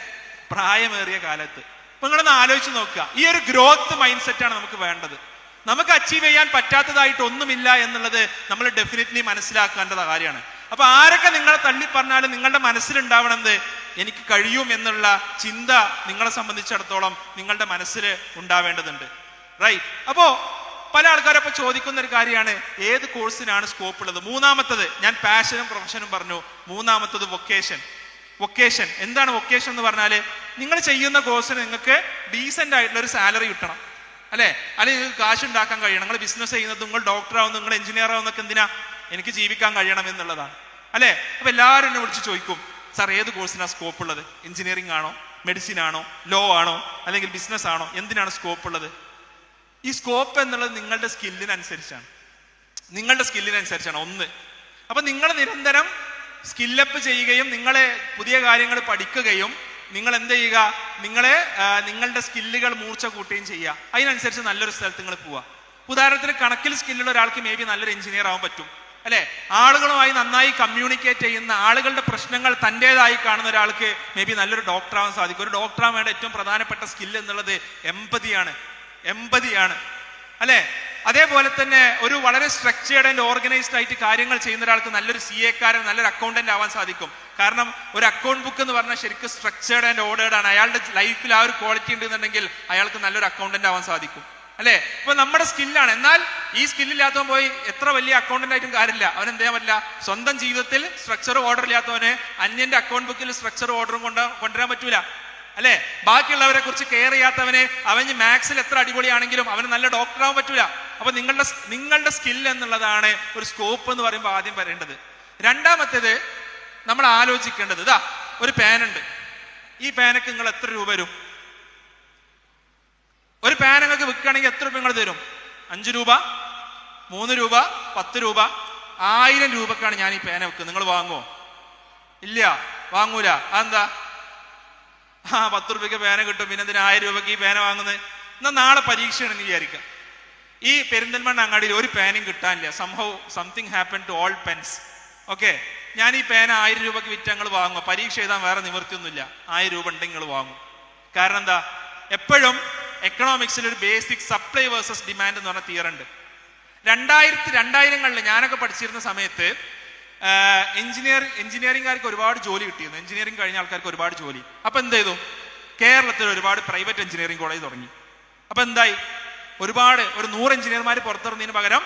പ്രായമേറിയ കാലത്ത്. നിങ്ങളൊന്ന് ആലോചിച്ച് നോക്കുക. ഈ ഒരു ഗ്രോത്ത് മൈൻഡ് സെറ്റാണ് നമുക്ക് വേണ്ടത്. നമുക്ക് അച്ചീവ് ചെയ്യാൻ പറ്റാത്തതായിട്ട് ഒന്നുമില്ല എന്നുള്ളത് നമ്മൾ ഡെഫിനറ്റ്ലി മനസ്സിലാക്കേണ്ടത് കാര്യമാണ്. അപ്പൊ ആരൊക്കെ നിങ്ങളെ തള്ളി പറഞ്ഞാലും നിങ്ങളുടെ മനസ്സിലുണ്ടാവണത് എനിക്ക് കഴിയും എന്നുള്ള ചിന്ത നിങ്ങളെ സംബന്ധിച്ചിടത്തോളം നിങ്ങളുടെ മനസ്സിൽ ഉണ്ടാവേണ്ടതുണ്ട്. റൈറ്റ് അപ്പോ പല ആൾക്കാരും അപ്പൊ ചോദിക്കുന്ന ഒരു കാര്യമാണ്. ഏത് കോഴ്സിനാണ് സ്കോപ്പ് ഉള്ളത്? മൂന്നാമത്തത് ഞാൻ പാഷനും പ്രൊഫഷനും പറഞ്ഞു. മൂന്നാമത്തത് വൊക്കേഷൻ വൊക്കേഷൻ. എന്താണ് വൊക്കേഷൻ എന്ന് പറഞ്ഞാൽ നിങ്ങൾ ചെയ്യുന്ന കോഴ്സിന് നിങ്ങൾക്ക് ഡീസെന്റ് ആയിട്ടുള്ള ഒരു സാലറി കിട്ടണം. അല്ലെ? അല്ലെങ്കിൽ നിങ്ങൾക്ക് കാശ് ഉണ്ടാക്കാൻ കഴിയണം. നിങ്ങൾ ബിസിനസ് ചെയ്യുന്നത് നിങ്ങൾ ഡോക്ടർ ആവുന്നു നിങ്ങൾ എഞ്ചിനീയർ ആവുന്നൊക്കെ എന്തിനാ? എനിക്ക് ജീവിക്കാൻ കഴിയണം എന്നുള്ളതാണ്. അല്ലെ? അപ്പൊ എല്ലാവരും എന്നെ വിളിച്ച് ചോദിക്കും സാർ ഏത് കോഴ്സിനാണ് സ്കോപ്പ് ഉള്ളത്? എഞ്ചിനീയറിംഗ് ആണോ? മെഡിസിൻ ആണോ? ലോ ആണോ? അല്ലെങ്കിൽ ബിസിനസ് ആണോ? എന്തിനാണ് സ്കോപ്പ് ഉള്ളത്? ഈ സ്കോപ്പ് എന്നുള്ളത് നിങ്ങളുടെ സ്കില്ലിനനുസരിച്ചാണ് നിങ്ങളുടെ സ്കില്ലിനനുസരിച്ചാണ് ഒന്ന്. അപ്പൊ നിങ്ങൾ നിരന്തരം സ്കില്ലപ്പ് ചെയ്യുകയും നിങ്ങളെ പുതിയ കാര്യങ്ങൾ പഠിക്കുകയും നിങ്ങൾ എന്ത് ചെയ്യുക? നിങ്ങളെ നിങ്ങളുടെ സ്കില്ലുകൾ മൂർച്ച കൂട്ടുകയും ചെയ്യുക. അതിനനുസരിച്ച് നല്ലൊരു സ്ഥലത്ത് നിങ്ങൾ പോവുക. ഉദാഹരണത്തിന് കണക്കിൽ സ്കില്ലുള്ള ഒരാൾക്ക് മേ ബി നല്ലൊരു എഞ്ചിനീയർ ആവാൻ പറ്റും. അല്ലെ? ആളുകളുമായി നന്നായി കമ്മ്യൂണിക്കേറ്റ് ചെയ്യുന്ന ആളുകളുടെ പ്രശ്നങ്ങൾ തന്റെതായി കാണുന്ന ഒരാൾക്ക് മേ ബി നല്ലൊരു ഡോക്ടർ ആവാൻ സാധിക്കും. ഒരു ഡോക്ടർ ആവേണ്ട ഏറ്റവും പ്രധാനപ്പെട്ട സ്കില്ല് എന്നുള്ളത് എമ്പതിയാണ് എമ്പതിയാണ് അല്ലെ? അതേപോലെ തന്നെ ഒരു വളരെ സ്ട്രക്ചേർഡ് ആൻഡ് ഓർഗനൈസ്ഡ് ആയിട്ട് കാര്യങ്ങൾ ചെയ്യുന്ന ഒരാൾക്ക് നല്ലൊരു സി എക്കാരൻ നല്ലൊരു അക്കൗണ്ടന്റ് ആവാൻ സാധിക്കും. കാരണം ഒരു അക്കൗണ്ട് ബുക്ക് എന്ന് പറഞ്ഞാൽ ശരിക്കും സ്ട്രക്ചേർഡ് ആൻഡ് ഓർഡേർഡ് ആണ്. അയാളുടെ ലൈഫിൽ ആ ഒരു ക്വാളിറ്റി ഉണ്ടെന്നുണ്ടെങ്കിൽ അയാൾക്ക് നല്ലൊരു അക്കൗണ്ടന്റ് ആവാൻ സാധിക്കും. അല്ലെ? ഇപ്പൊ നമ്മുടെ സ്കില്ലാണ് എന്നാൽ ഈ സ്കില്ലില്ലാത്തവൻ പോയി എത്ര വലിയ അക്കൗണ്ടന്റ് ആയിട്ടും കാര്യമില്ല. അവൻ എന്ത് ചെയ്യാൻ പറ്റില്ല? സ്വന്തം ജീവിതത്തിൽ സ്ട്രക്ചർ ഓർഡർ ഇല്ലാത്തവന് അന്യന്റെ അക്കൗണ്ട് ബുക്കിൽ സ്ട്രക്ചർ ഓർഡറും കൊണ്ട് കൊണ്ടുവരാൻ പറ്റൂല. അല്ലെ? ബാക്കിയുള്ളവരെ കുറിച്ച് കെയർ ചെയ്യാത്തവന് അവന് മാത്സിൽ എത്ര അടിപൊളിയാണെങ്കിലും അവന് നല്ല ഡോക്ടർ ആവാൻ പറ്റൂല. അപ്പൊ നിങ്ങളുടെ നിങ്ങളുടെ സ്കിൽ എന്നുള്ളതാണ് ഒരു സ്കോപ്പ് എന്ന് പറയുമ്പോൾ ആദ്യം വരേണ്ടത് രണ്ടാമത്തേത് നമ്മൾ ആലോചിക്കേണ്ടത്. ഇതാ ഒരു പാനുണ്ട് ഈ പേനക്ക് നിങ്ങൾ എത്ര രൂപ വരും? ഒരു പേന നിങ്ങൾക്ക് വിൽക്കുകയാണെങ്കിൽ എത്ര രൂപ നിങ്ങൾ തരും? അഞ്ച് രൂപ മൂന്ന് രൂപ പത്ത് രൂപ ആയിരം രൂപക്കാണ് ഞാൻ ഈ പേന വെക്കുന്നത് നിങ്ങൾ വാങ്ങുമോ ഇല്ല വാങ്ങൂല. അതെന്താ? ആ പത്ത് രൂപയ്ക്ക് പേന കിട്ടും. പിന്നെ എന്തിനാ ആയിരം രൂപയ്ക്ക് ഈ പേന വാങ്ങുന്നത്? എന്നാൽ നാളെ പരീക്ഷയാണെന്ന് വിചാരിക്കാം. ഈ പെരിന്തൽമണ്ണ അങ്ങാടിയിൽ ഒരു പേനും കിട്ടാനില്ല. സംഭവം something happen to all pens okay ഞാൻ ഈ പേന ആയിരം രൂപക്ക് വിറ്റ് ഞങ്ങൾ വാങ്ങും. പരീക്ഷ എഴുതാൻ വേറെ നിവൃത്തിയൊന്നുമില്ല. ആയിരം രൂപ ഉണ്ടെങ്കിൽ നിങ്ങൾ വാങ്ങും. കാരണം എന്താ? എപ്പോഴും എക്കണോമിക്സിൽ ഒരു ബേസിക് സപ്ലൈ വേഴ്സസ് ഡിമാൻഡ് എന്ന് പറഞ്ഞ തിയർ ഉണ്ട്. രണ്ടായിരത്തി രണ്ടായിരങ്ങളിൽ ഞാനൊക്കെ പഠിച്ചിരുന്ന സമയത്ത് എഞ്ചിനീയർ എഞ്ചിനീയറിംഗുകാർക്ക് ഒരുപാട് ജോലി കിട്ടിയിരുന്നു. എഞ്ചിനീയറിംഗ് കഴിഞ്ഞ ആൾക്കാർക്ക് ഒരുപാട് ജോലി. അപ്പൊ എന്ത് ചെയ്തു? കേരളത്തിൽ ഒരുപാട് പ്രൈവറ്റ് എഞ്ചിനീയറിംഗ് കോളേജ് തുടങ്ങി. അപ്പൊ എന്തായി? ഒരുപാട് ഒരു നൂറ് എഞ്ചിനീയർമാർ പുറത്തിറങ്ങുന്നതിന് പകരം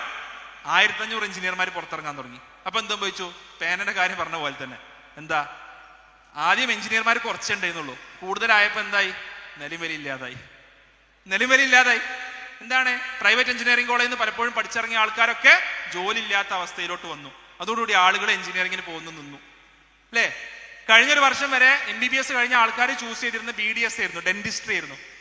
ആയിരത്തി അഞ്ഞൂറ് എഞ്ചിനീയർമാർ പുറത്തിറങ്ങാൻ തുടങ്ങി. അപ്പൊ എന്താ ചോദിച്ചു പേനന്റെ കാര്യം പറഞ്ഞ പോലെ തന്നെ. എന്താ? ആദ്യം എഞ്ചിനീയർമാർ കുറച്ചുണ്ടായിരുന്നുള്ളൂ കൂടുതലായപ്പോ എന്തായി? നെലിമലി ഇല്ലാതായി നെലിമലി ഇല്ലാതായി എന്താണ്? പ്രൈവറ്റ് എഞ്ചിനീയറിംഗ് കോളേജിൽ നിന്ന് പലപ്പോഴും പഠിച്ചിറങ്ങിയ ആൾക്കാരൊക്കെ ജോലി ഇല്ലാത്ത അവസ്ഥയിലോട്ട് വന്നു. അതോടുകൂടി ആളുകൾ എഞ്ചിനീയറിംഗിന് പോകുന്നു നിന്നു. അല്ലേ? കഴിഞ്ഞൊരു വർഷം വരെ എം ബി ബി എസ് കഴിഞ്ഞ ആൾക്കാർ ചൂസ് ചെയ്തിരുന്ന ബി ഡി എസ് ആയിരുന്നു ഡെന്റിസ്ട്രി ആയിരുന്നു.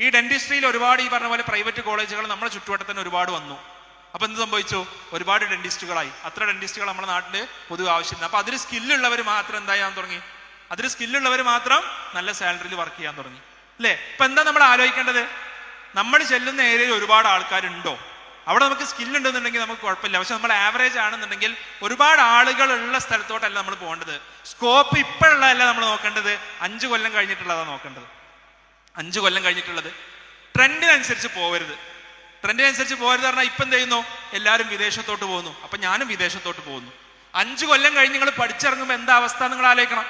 ഈ ഡെന്റിസ്ട്രിയിൽ ഒരുപാട് ഈ പറഞ്ഞ പോലെ പ്രൈവറ്റ് കോളേജുകൾ നമ്മുടെ ചുറ്റുവട്ടത്തിന് ഒരുപാട് വന്നു. അപ്പൊ എന്ത് സംഭവിച്ചു? ഒരുപാട് ഡെന്റിസ്റ്റുകളായി അത്ര ഡെന്റിസ്റ്റുകൾ നമ്മുടെ നാട്ടിൽ പൊതുവെ ആവശ്യമില്ല. അപ്പൊ അതിൽ സ്കില്ലുള്ളവർ മാത്രം എന്തായാൻ തുടങ്ങി? അതിൽ സ്കില്ലുള്ളവർ മാത്രം നല്ല സാലറിയിൽ വർക്ക് ചെയ്യാൻ തുടങ്ങി. അല്ലേ? ഇപ്പൊ എന്താ നമ്മൾ ആലോചിക്കേണ്ടത്? നമ്മൾ ചെല്ലുന്ന ഏരിയയിൽ ഒരുപാട് ആൾക്കാരുണ്ടോ? അവിടെ നമുക്ക് സ്കിൽ ഉണ്ടെന്നുണ്ടെങ്കിൽ നമുക്ക് കുഴപ്പമില്ല. പക്ഷെ നമ്മൾ ആവറേജ് ആണെന്നുണ്ടെങ്കിൽ ഒരുപാട് ആളുകൾ ഉള്ള സ്ഥലത്തോട്ടല്ല നമ്മൾ പോകേണ്ടത്. സ്കോപ്പ് ഇപ്പോഴുള്ളതല്ല നമ്മൾ നോക്കേണ്ടത്. അഞ്ചു കൊല്ലം കഴിഞ്ഞിട്ടുള്ളതാണ് നോക്കേണ്ടത്. അഞ്ചു കൊല്ലം കഴിഞ്ഞിട്ടുള്ളത്. ട്രെൻഡിനനുസരിച്ച് പോകരുത് ട്രെൻഡിനനുസരിച്ച് പോകരുത് പറഞ്ഞാൽ ഇപ്പം എന്ത് ചെയ്യുന്നു? എല്ലാവരും വിദേശത്തോട്ട് പോകുന്നു. അപ്പൊ ഞാനും വിദേശത്തോട്ട് പോകുന്നു. അഞ്ചു കൊല്ലം കഴിഞ്ഞ് നിങ്ങൾ പഠിച്ചിറങ്ങുമ്പോൾ എന്താ അവസ്ഥ നിങ്ങൾ ആലോചിക്കണം.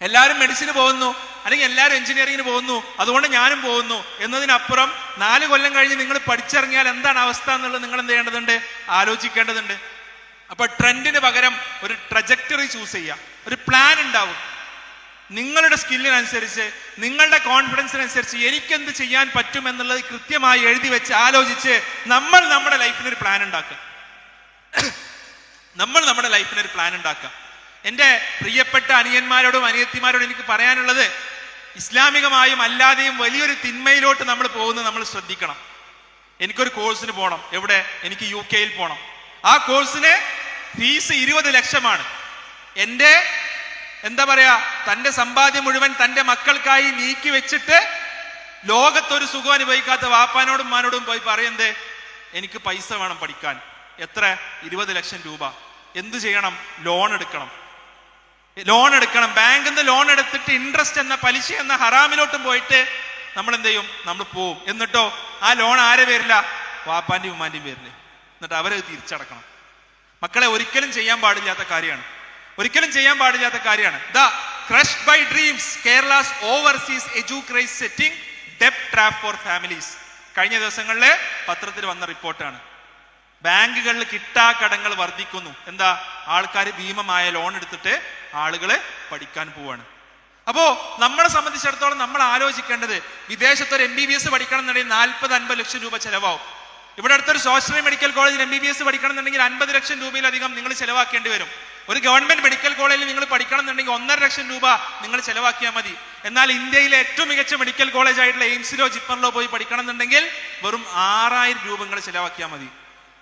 എല്ലാവരും മെഡിസിന് പോകുന്നു. അല്ലെങ്കിൽ എല്ലാവരും എഞ്ചിനീയറിംഗിന് പോകുന്നു. അതുകൊണ്ട് ഞാനും പോകുന്നു. എന്നതിനപ്പുറം നാല് കൊല്ലം കഴിഞ്ഞ് നിങ്ങൾ പഠിച്ചിറങ്ങിയാൽ എന്താണ് അവസ്ഥ എന്നുള്ളത് നിങ്ങൾ എന്ത് ചെയ്യേണ്ടതുണ്ട്? ആലോചിക്കേണ്ടതുണ്ട്. അപ്പൊ ട്രെൻഡിന് പകരം ഒരു ട്രജക്ടറി ചൂസ് ചെയ്യുക. ഒരു പ്ലാൻ ഉണ്ടാവും. നിങ്ങളുടെ സ്കില്ലിനനുസരിച്ച് നിങ്ങളുടെ കോൺഫിഡൻസിനനുസരിച്ച് എനിക്കെന്ത് ചെയ്യാൻ പറ്റും എന്നുള്ളത് കൃത്യമായി എഴുതി വെച്ച് ആലോചിച്ച് നമ്മൾ നമ്മുടെ ലൈഫിന് ഒരു പ്ലാൻ ഉണ്ടാക്കുക. നമ്മൾ നമ്മുടെ ലൈഫിന് ഒരു പ്ലാൻ ഉണ്ടാക്കുക. എന്റെ പ്രിയപ്പെട്ട അനിയന്മാരോടും അനിയത്തിമാരോടും എനിക്ക് പറയാനുള്ളത് ഇസ്ലാമികമായും അല്ലാതെയും വലിയൊരു തിന്മയിലോട്ട് നമ്മൾ പോകുന്നത് നമ്മൾ ശ്രദ്ധിക്കണം. എനിക്കൊരു കോഴ്സിന് പോകണം എവിടെ? എനിക്ക് യു കെയിൽ പോകണം ആ കോഴ്സിന് ഫീസ് ഇരുപത് ലക്ഷമാണ്. എന്റെ എന്താ പറയാ തന്റെ സമ്പാദ്യം മുഴുവൻ തന്റെ മക്കൾക്കായി നീക്കി വെച്ചിട്ട് ലോകത്തൊരു സുഖം അനുഭവിക്കാത്ത വാപ്പാനോടും മാനോടും പോയി പറയുന്നതേ എനിക്ക് പൈസ വേണം പഠിക്കാൻ. എത്ര? ഇരുപത് ലക്ഷം രൂപ. എന്ത് ചെയ്യണം? ലോൺ എടുക്കണം. ലോൺ എടുക്കണം. ബാങ്കിൽ നിന്ന് ലോൺ എടുത്തിട്ട് ഇൻട്രസ്റ്റ് എന്ന പലിശ എന്ന ഹറാമിലോട്ടും പോയിട്ട് നമ്മൾ എന്ത് ചെയ്യും? നമ്മൾ പോവും. എന്നിട്ടോ ആ ലോൺ ആരെ പേരില്ല വാപ്പാന്റെയും ഉമ്മാന്റെയും പേരിൽ. എന്നിട്ട് അവരത് തിരിച്ചടക്കണം. മക്കളെ ഒരിക്കലും ചെയ്യാൻ പാടില്ലാത്ത കാര്യമാണ്. ഒരിക്കലും ചെയ്യാൻ പാടില്ലാത്ത കാര്യമാണ്. The crush by dreams Kerala's overseas educraze setting debt trap for families കഴിഞ്ഞ ദിവസങ്ങളിലെ പത്രത്തിൽ വന്ന റിപ്പോർട്ടാണ്. ബാങ്കുകളിൽ കിട്ടാ കടങ്ങൾ വർദ്ധിക്കുന്നു. എന്താ? ആൾക്കാർ ഭീമമായ ലോൺ എടുത്തിട്ട് ആളുകളെ പഠിക്കാൻ പോവാണ്. അപ്പോ നമ്മളെ സംബന്ധിച്ചിടത്തോളം നമ്മൾ ആലോചിക്കേണ്ടത് വിദേശത്ത് ഒരു എം ബി ബി എസ് പഠിക്കണം എന്നുണ്ടെങ്കിൽ നാൽപ്പത് അൻപത് ലക്ഷം രൂപ ചെലവാകും ഇവിടെ അടുത്തൊരു സ്വാശ്രയ മെഡിക്കൽ കോളേജിൽ എം ബി ബി എസ് പഠിക്കണം എന്നുണ്ടെങ്കിൽ അൻപത് ലക്ഷം രൂപയിലധികം നിങ്ങൾ ചെലവാക്കേണ്ടി വരും. ഒരു ഗവൺമെന്റ് മെഡിക്കൽ കോളേജിൽ നിങ്ങൾ പഠിക്കണം എന്നുണ്ടെങ്കിൽ ഒന്നര ലക്ഷം രൂപ നിങ്ങൾ ചെലവാക്കിയാൽ മതി. എന്നാൽ ഇന്ത്യയിലെ ഏറ്റവും മികച്ച മെഡിക്കൽ കോളേജ് ആയിട്ടുള്ള എയിംസിലോ ജിപ്പറിലോ പോയി പഠിക്കണം എന്നുണ്ടെങ്കിൽ വെറും ആറായിരം രൂപ നിങ്ങൾ ചെലവാക്കിയാൽ മതി.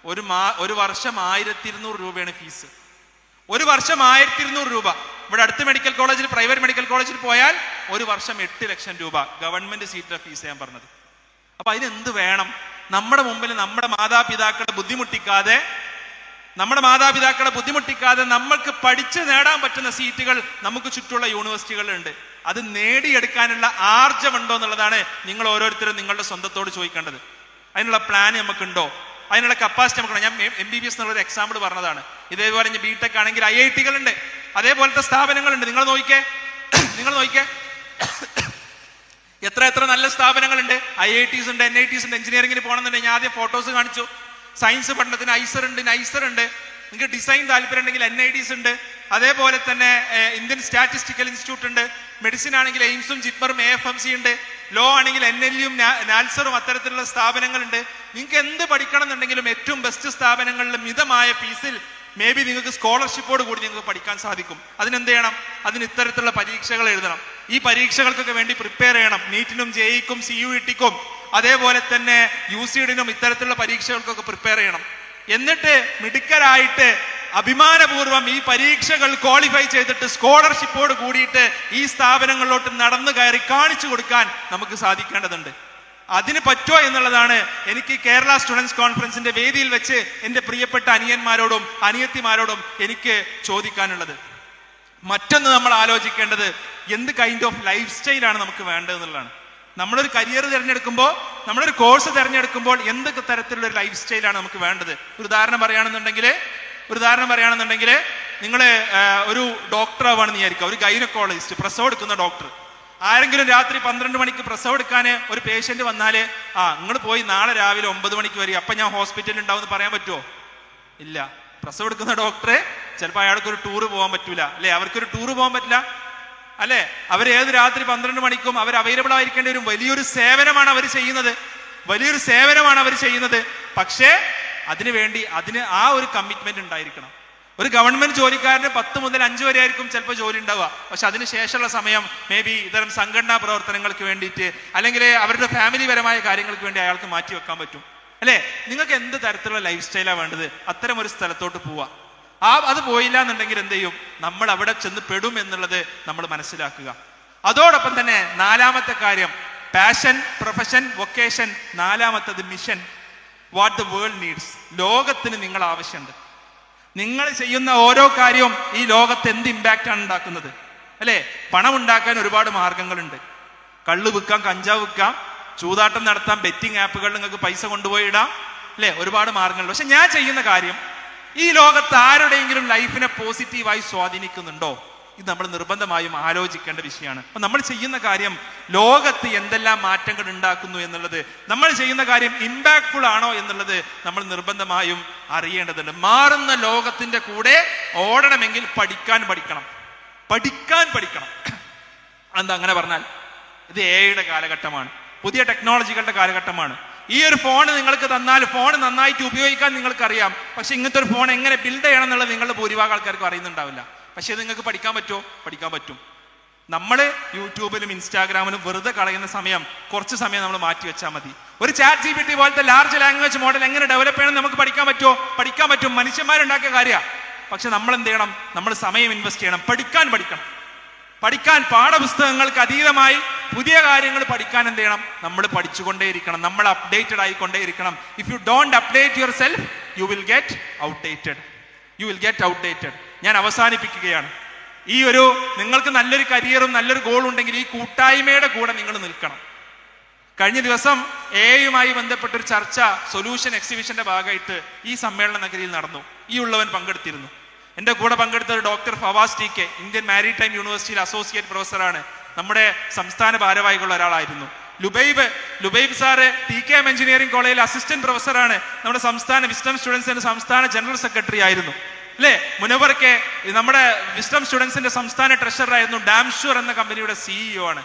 ഒരു മാ ഒരു വർഷം ആയിരത്തി ഇരുന്നൂറ് രൂപയാണ് ഫീസ്. ഒരു വർഷം ആയിരത്തി ഇരുന്നൂറ് രൂപ. ഇവിടെ അടുത്ത മെഡിക്കൽ കോളേജിൽ പ്രൈവറ്റ് മെഡിക്കൽ കോളേജിൽ പോയാൽ ഒരു വർഷം എട്ട് ലക്ഷം രൂപ. ഗവൺമെന്റ് സീറ്റിലെ ഫീസ് ഞാൻ പറഞ്ഞത്. അപ്പൊ അതിനെന്ത് വേണം? നമ്മുടെ മുമ്പിൽ നമ്മുടെ മാതാപിതാക്കളെ ബുദ്ധിമുട്ടിക്കാതെ നമ്മുടെ മാതാപിതാക്കളെ ബുദ്ധിമുട്ടിക്കാതെ നമ്മൾക്ക് പഠിച്ച് നേടാൻ പറ്റുന്ന സീറ്റുകൾ നമുക്ക് ചുറ്റുള്ള യൂണിവേഴ്സിറ്റികളുണ്ട് അത് നേടിയെടുക്കാനുള്ള ആർജമുണ്ടോ എന്നുള്ളതാണ് നിങ്ങൾ ഓരോരുത്തരും നിങ്ങളുടെ സ്വന്തത്തോട് ചോദിക്കേണ്ടത്. അതിനുള്ള പ്ലാൻ നമുക്കുണ്ടോ? അതിനുള്ള കപ്പാസിറ്റി നമുക്ക് ഞാൻ എം ബി ബി എസ് എന്നുള്ള ഒരു എക്സാമ്പിൾ പറഞ്ഞതാണ്. ഇതേപോലെ ബി ടെക് ആണെങ്കിൽ ഐ ഐ ടികളുണ്ട് അതേപോലത്തെ സ്ഥാപനങ്ങളുണ്ട്. നിങ്ങൾ നോക്കിക്കേ. *coughs* നിങ്ങൾ നോക്കിക്കേ. *coughs* എത്ര എത്ര നല്ല സ്ഥാപനങ്ങളുണ്ട്. ഐ ഐ ടീസ് ഉണ്ട് എൻ ഐ ടീസ് ഉണ്ട് എഞ്ചിനീയറിംഗിന് പോകണമെന്നുണ്ടെങ്കിൽ ഞാൻ ആദ്യം ഫോട്ടോസ് കാണിച്ചു. സയൻസ് പഠനത്തിന് ഐസർ ഉണ്ട് നൈസർ ഉണ്ട്. നിങ്ങൾക്ക് ഡിസൈൻ താല്പര്യം ഉണ്ടെങ്കിൽ എൻ ഐ ഡിസ് ഉണ്ട്. അതേപോലെ തന്നെ ഇന്ത്യൻ സ്റ്റാറ്റിസ്റ്റിക്കൽ ഇൻസ്റ്റിറ്റ്യൂട്ട് ഉണ്ട്. മെഡിസിൻ ആണെങ്കിൽ എയിംസും ജിപ്മറും എ എഫ് എം സി ഉണ്ട്. ലോ ആണെങ്കിൽ എൻ എൽ യും നാൽസറും അത്തരത്തിലുള്ള സ്ഥാപനങ്ങളുണ്ട്. നിങ്ങൾക്ക് എന്ത് പഠിക്കണം എന്നുണ്ടെങ്കിലും ഏറ്റവും ബെസ്റ്റ് സ്ഥാപനങ്ങളിൽ മിതമായ ഫീസിൽ മേ ബി നിങ്ങൾക്ക് സ്കോളർഷിപ്പോട് കൂടി നിങ്ങൾക്ക് പഠിക്കാൻ സാധിക്കും. അതിനെന്ത് ചെയ്യണം അതിന് ഇത്തരത്തിലുള്ള പരീക്ഷകൾ എഴുതണം. ഈ പരീക്ഷകൾക്കൊക്കെ വേണ്ടി പ്രിപ്പയർ ചെയ്യണം. നീറ്റിനും ജെഇക്കും സി യു ഇട്ടിക്കും അതേപോലെ തന്നെ യു സിഡിനും ഇത്തരത്തിലുള്ള പരീക്ഷകൾക്കൊക്കെ പ്രിപ്പയർ ചെയ്യണം. എന്നിട്ട് മിടുക്കരായിട്ട് അഭിമാനപൂർവം ഈ പരീക്ഷകൾ ക്വാളിഫൈ ചെയ്തിട്ട് സ്കോളർഷിപ്പോട് കൂടിയിട്ട് ഈ സ്ഥാപനങ്ങളിലോട്ട് നടന്നു കയറി കാണിച്ചു കൊടുക്കാൻ നമുക്ക് സാധിക്കേണ്ടതുണ്ട്. അതിന് പറ്റോ എന്നുള്ളതാണ് എനിക്ക് കേരള സ്റ്റുഡൻസ് കോൺഫറൻസിന്റെ വേദിയിൽ വെച്ച് എന്റെ പ്രിയപ്പെട്ട അനിയന്മാരോടും അനിയത്തിമാരോടും എനിക്ക് ചോദിക്കാനുള്ളത്. മറ്റൊന്ന് നമ്മൾ ആലോചിക്കേണ്ടത് എന്ത് കൈൻഡ് ഓഫ് ലൈഫ് സ്റ്റൈലാണ് നമുക്ക് വേണ്ടത് എന്നുള്ളതാണ്. നമ്മളൊരു കരിയർ തിരഞ്ഞെടുക്കുമ്പോൾ നമ്മളൊരു കോഴ്സ് തിരഞ്ഞെടുക്കുമ്പോൾ എന്ത് തരത്തിലുള്ള ഒരു ലൈഫ് സ്റ്റൈലാണ് നമുക്ക് വേണ്ടത്? ഒരു ഉദാഹരണം പറയുകയാണെന്നുണ്ടെങ്കിൽ ഒരു ഉദാഹരണം പറയുകയാണെന്നുണ്ടെങ്കിൽ നിങ്ങൾ ഒരു ഡോക്ടർ ആവാണെന്ന് വിചാരിക്കുക. ഒരു ഗൈനക്കോളജിസ്റ്റ് പ്രസവം എടുക്കുന്ന ഡോക്ടർ ആരെങ്കിലും രാത്രി പന്ത്രണ്ട് മണിക്ക് പ്രസവം എടുക്കാൻ ഒരു പേഷ്യന്റ് വന്നാൽ ആ നിങ്ങൾ പോയി നാളെ രാവിലെ ഒമ്പത് മണിക്ക് വരിക അപ്പൊ ഞാൻ ഹോസ്പിറ്റലിൽ ഉണ്ടാവും എന്ന് പറയാൻ പറ്റുമോ ഇല്ല. പ്രസവം എടുക്കുന്ന ഡോക്ടറെ ചിലപ്പോൾ അയാൾക്ക് ഒരു ടൂർ പോകാൻ പറ്റൂല. അല്ലെ? അവർക്കൊരു ടൂർ പോകാൻ പറ്റില്ല. അല്ലെ? അവർ ഏത് രാത്രി പന്ത്രണ്ട് മണിക്കും അവർ അവൈലബിൾ ആയിരിക്കേണ്ട ഒരു വലിയൊരു സേവനമാണ് അവർ ചെയ്യുന്നത്. വലിയൊരു സേവനമാണ് അവർ ചെയ്യുന്നത്. പക്ഷേ അതിനു വേണ്ടി അതിന് ആ ഒരു കമ്മിറ്റ്മെന്റ് ഉണ്ടായിരിക്കണം. ഒരു ഗവൺമെന്റ് ജോലിക്കാരന് പത്ത് മുതൽ അഞ്ച് വരെ ആയിരിക്കും ചിലപ്പോൾ ജോലി ഉണ്ടാവുക. പക്ഷെ അതിനുശേഷമുള്ള സമയം മേ ബി ഇത്തരം സംഘടനാ പ്രവർത്തനങ്ങൾക്ക് വേണ്ടിയിട്ട് അല്ലെങ്കിൽ അവരുടെ ഫാമിലി പരമായ കാര്യങ്ങൾക്ക് വേണ്ടി അയാൾക്ക് മാറ്റി വെക്കാൻ പറ്റും. അല്ലേ? നിങ്ങൾക്ക് എന്ത് തരത്തിലുള്ള ലൈഫ് സ്റ്റൈലാണ് വേണ്ടത്? അത്തരം ഒരു സ്ഥലത്തോട്ട് പോവുക. ആ അത് പോയില്ല എന്നുണ്ടെങ്കിൽ എന്ത് ചെയ്യും? നമ്മൾ അവിടെ ചെന്ന് പെടും എന്നുള്ളത് നമ്മൾ മനസ്സിലാക്കുക. അതോടൊപ്പം തന്നെ നാലാമത്തെ കാര്യം പാഷൻ പ്രൊഫഷൻ വൊക്കേഷൻ നാലാമത്തത് mission what the world needs ലോകത്തിന് നിങ്ങൾ ആവശ്യമുണ്ട്. നിങ്ങൾ ചെയ്യുന്ന ഓരോ കാര്യവും ഈ ലോകത്ത് എന്ത് ഇമ്പാക്റ്റ് ആണ് ഉണ്ടാക്കുന്നത്? അല്ലേ? പണം ഉണ്ടാക്കാൻ ഒരുപാട് മാർഗങ്ങളുണ്ട്. കള്ള് വിൽക്കാം കഞ്ചാവ് വിൽക്കാം ചൂതാട്ടം നടത്താം ബെറ്റിംഗ് ആപ്പുകളിൽ നിങ്ങൾക്ക് പൈസ കൊണ്ടുപോയി ഇടാം. അല്ലേ? ഒരുപാട് മാർഗങ്ങളുണ്ട്. പക്ഷെ ഞാൻ ചെയ്യുന്ന കാര്യം ഈ ലോകത്ത് ആരുടെയെങ്കിലും ലൈഫിനെ പോസിറ്റീവായി സ്വാധീനിക്കുന്നുണ്ടോ? ഇത് നമ്മൾ നിർബന്ധമായും ആലോചിക്കേണ്ട വിഷയമാണ്. അപ്പൊ നമ്മൾ ചെയ്യുന്ന കാര്യം ലോകത്ത് എന്തെല്ലാം മാറ്റങ്ങൾ ഉണ്ടാക്കുന്നു എന്നുള്ളത് നമ്മൾ ചെയ്യുന്ന കാര്യം ഇമ്പാക്ട്ഫുൾ ആണോ എന്നുള്ളത് നമ്മൾ നിർബന്ധമായും അറിയേണ്ടതുണ്ട്. മാറുന്ന ലോകത്തിന്റെ കൂടെ ഓടണമെങ്കിൽ പഠിക്കാൻ പഠിക്കണം. പഠിക്കാൻ പഠിക്കണം. എന്താ അങ്ങനെ പറഞ്ഞാൽ? ഇത് എയുടെ കാലഘട്ടമാണ്. പുതിയ ടെക്നോളജികളുടെ കാലഘട്ടമാണ്. ഈ ഒരു ഫോൺ നിങ്ങൾക്ക് തന്നാൽ ഫോൺ നന്നായിട്ട് ഉപയോഗിക്കാൻ നിങ്ങൾക്ക് അറിയാം പക്ഷെ ഇങ്ങനത്തെ ഒരു ഫോൺ എങ്ങനെ ബിൽഡ് ചെയ്യണം എന്നുള്ളത് നിങ്ങളുടെ ഭൂരിഭാഗം ആൾക്കാർക്ക് അറിയുന്നുണ്ടാവില്ല. പക്ഷെ നിങ്ങൾക്ക് പഠിക്കാൻ പറ്റുമോ? പഠിക്കാൻ പറ്റും. നമ്മൾ യൂട്യൂബിലും ഇൻസ്റ്റാഗ്രാമിലും വെറുതെ കളയുന്ന സമയം കുറച്ച് സമയം നമ്മൾ മാറ്റി വെച്ചാൽ മതി. ഒരു ചാറ്റ് ജി പി ടി പോലത്തെ ലാർജ് ലാംഗ്വേജ് മോഡൽ എങ്ങനെ ഡെവലപ്പ് ചെയ്യണം നമുക്ക് പഠിക്കാൻ പറ്റുമോ? പഠിക്കാൻ പറ്റും. മനുഷ്യന്മാരുണ്ടാക്കിയ കാര്യമാണ് പക്ഷെ നമ്മൾ എന്ത് ചെയ്യണം നമ്മൾ സമയം ഇൻവെസ്റ്റ് ചെയ്യണം. പഠിക്കാൻ പഠിക്കണം. പഠിക്കാൻ പാഠപുസ്തകങ്ങൾക്ക് അതീതമായി പുതിയ കാര്യങ്ങൾ പഠിക്കാൻ എന്ത് ചെയ്യണം നമ്മൾ പഠിച്ചുകൊണ്ടേയിരിക്കണം. നമ്മൾ updated ആയിക്കൊണ്ടേയിരിക്കണം. If you don't update yourself you will get outdated you will get outdated ഞാൻ അവസാനിപ്പിക്കുകയാണ്. ഈ ഒരു നിങ്ങൾക്ക് നല്ലൊരു കരിയറും നല്ലൊരു ഗോൾ ഉണ്ടെങ്കിൽ ഈ കൂട്ടായ്മയുടെ കൂടെ നിങ്ങൾ നിൽക്കണം. കഴിഞ്ഞ ദിവസം എയുമായി ബന്ധപ്പെട്ട ഒരു ചർച്ച സൊല്യൂഷൻ എക്സിബിഷന്റെ ഭാഗമായിട്ട് ഈ സമ്മേളന നഗരിയിൽ നടന്നു. ഈ ഉള്ളവൻ പങ്കെടുത്തിരുന്നു. എന്റെ കൂടെ പങ്കെടുത്ത doctor Fawaz T K Indian maritime യൂണിവേഴ്സിറ്റിയിൽ അസോസിയേറ്റ് പ്രൊഫസറാണ് നമ്മുടെ സംസ്ഥാന ഭാരവാഹികളുള്ള ഒരാളായിരുന്നു. Lubaib Lubaib sir T K M engineering കോളേജിൽ അസിസ്റ്റന്റ് പ്രൊഫസറാണ് നമ്മുടെ സംസ്ഥാന വിസ്റ്റം സ്റ്റുഡൻസിന്റെ സംസ്ഥാന ജനറൽ സെക്രട്ടറി ആയിരുന്നു. അല്ലേ മുനവർക്ക് നമ്മുടെ വിസ്റ്റം സ്റ്റുഡൻസിന്റെ സംസ്ഥാന ട്രഷറർ ആയിരുന്നു ഡാംഷൂർ എന്ന കമ്പനിയുടെ സിഇഒ ആണ്.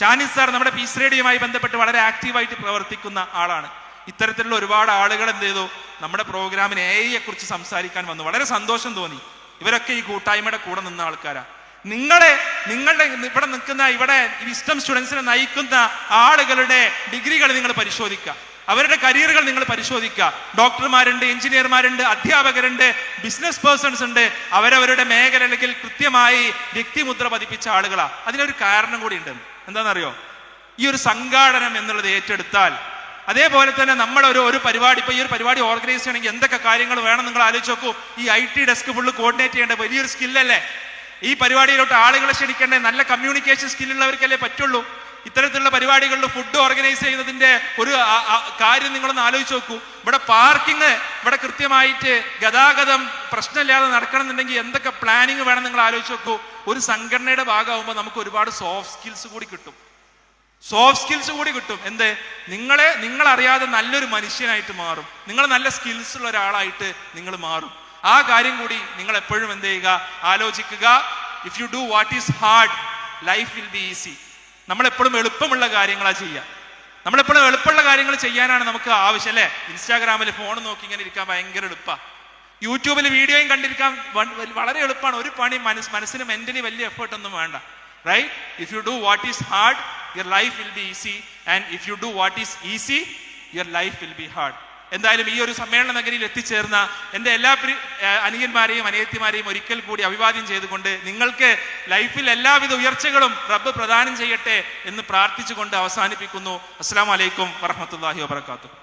ഷാനി സാർ നമ്മുടെ പീസ് റേഡിയുമായി ബന്ധപ്പെട്ട് വളരെ ആക്റ്റീവായിട്ട് പ്രവർത്തിക്കുന്ന ആളാണ്. ഇത്തരത്തിലുള്ള ഒരുപാട് ആളുകൾ എന്ത് ചെയ്തു? നമ്മുടെ പ്രോഗ്രാമിന് എയെ കുറിച്ച് സംസാരിക്കാൻ വന്നു. വളരെ സന്തോഷം തോന്നി. ഇവരൊക്കെ ഈ കൂട്ടായ്മയുടെ കൂടെ നിന്ന ആൾക്കാരാ. നിങ്ങളെ നിങ്ങളുടെ ഇവിടെ നിൽക്കുന്ന ഇവിടെ വിസ്റ്റം സ്റ്റുഡൻസിനെ നയിക്കുന്ന ആളുകളുടെ ഡിഗ്രികൾ നിങ്ങൾ പരിശോധിക്കുക. അവരുടെ കരിയറുകൾ നിങ്ങൾ പരിശോധിക്കുക. ഡോക്ടർമാരുണ്ട് എഞ്ചിനീയർമാരുണ്ട് അധ്യാപകരുണ്ട് ബിസിനസ് പേഴ്സൺസ് ഉണ്ട്. അവരവരുടെ മേഖല അല്ലെങ്കിൽ കൃത്യമായി വ്യക്തിമുദ്ര പതിപ്പിച്ച ആളുകളാ. അതിനൊരു കാരണം കൂടി ഉണ്ട് എന്താണെന്നറിയോ? ഈ ഒരു സംഘാടനം എന്നുള്ളത് ഏറ്റെടുത്താൽ അതേപോലെ തന്നെ നമ്മൾ ഒരു ഒരു പരിപാടി ഇപ്പൊ ഈ ഒരു പരിപാടി ഓർഗനൈസ് ചെയ്യണമെങ്കിൽ എന്തൊക്കെ കാര്യങ്ങൾ വേണം നിങ്ങൾ ആലോചിച്ച് നോക്കൂ. ഈ I T desk full coordinate ചെയ്യേണ്ട വലിയൊരു സ്കില്ലല്ലേ ഈ പരിപാടിയിലോട്ട് ആളുകളെ ക്ഷണിക്കേണ്ട നല്ല കമ്മ്യൂണിക്കേഷൻ സ്കില്ലുള്ളവർക്കല്ലേ പറ്റുള്ളൂ. ഇത്തരത്തിലുള്ള പരിപാടികളിൽ ഫുഡ് ഓർഗനൈസ് ചെയ്യുന്നതിന്റെ ഒരു കാര്യം നിങ്ങളൊന്ന് ആലോചിച്ച് നോക്കൂ. ഇവിടെ പാർക്കിംഗ് ഇവിടെ കൃത്യമായിട്ട് ഗതാഗതം പ്രശ്നമില്ലാതെ നടക്കണമെന്നുണ്ടെങ്കിൽ എന്തൊക്കെ പ്ലാനിങ് വേണം നിങ്ങൾ ആലോചിച്ച് നോക്കൂ. ഒരു സംഘടനയുടെ ഭാഗമാകുമ്പോൾ നമുക്ക് ഒരുപാട് സോഫ്റ്റ് സ്കിൽസ് കൂടി കിട്ടും. സോഫ്റ്റ് സ്കിൽസ് കൂടി കിട്ടും. എന്ത്? നിങ്ങളെ നിങ്ങൾ അറിയാതെ നല്ലൊരു മനുഷ്യനായിട്ട് മാറും. നിങ്ങൾ നല്ല സ്കിൽസ് ഉള്ള ഒരാളായിട്ട് നിങ്ങൾ മാറും. ആ കാര്യം കൂടി നിങ്ങൾ എപ്പോഴും എന്ത് ചെയ്യുക? ആലോചിക്കുക. If you do what is hard life will be easy നമ്മൾ എപ്പോഴും എളുപ്പമുള്ള കാര്യങ്ങളാണ് ചെയ്യുക നമ്മളെപ്പോഴും എളുപ്പമുള്ള കാര്യങ്ങൾ ചെയ്യാനാണ് നമുക്ക് ആവശ്യം അല്ലേ? ഇൻസ്റ്റാഗ്രാമിൽ ഫോൺ നോക്കി ഇങ്ങനെ ഇരിക്കാൻ ഭയങ്കര എളുപ്പമാണ് യൂട്യൂബിൽ വീഡിയോയും കണ്ടിരിക്കാൻ വളരെ എളുപ്പമാണ് ഒരു പണി മനസ് മനസ്സിന് മെന്റലി വലിയ എഫേർട്ട് ഒന്നും വേണ്ട. Right if you do what is hard your life will be easy and if you do what is easy your life will be hard എന്തായാലും ഈ ഒരു സമ്മേളന നഗരിയിൽ എത്തിച്ചേർന്ന എന്റെ എല്ലാ ഏഹ് അനിയത്തിമാരെയും ഒരിക്കൽ കൂടി അഭിവാദ്യം ചെയ്തുകൊണ്ട് നിങ്ങൾക്ക് ലൈഫിൽ എല്ലാവിധ ഉയർച്ചകളും റബ്ബ് പ്രദാനം ചെയ്യട്ടെ എന്ന് പ്രാർത്ഥിച്ചുകൊണ്ട് അവസാനിപ്പിക്കുന്നു. അസ്സാം വലൈക്കും വറഹമത്തല്ലാഹി വാബർക്കാത്തു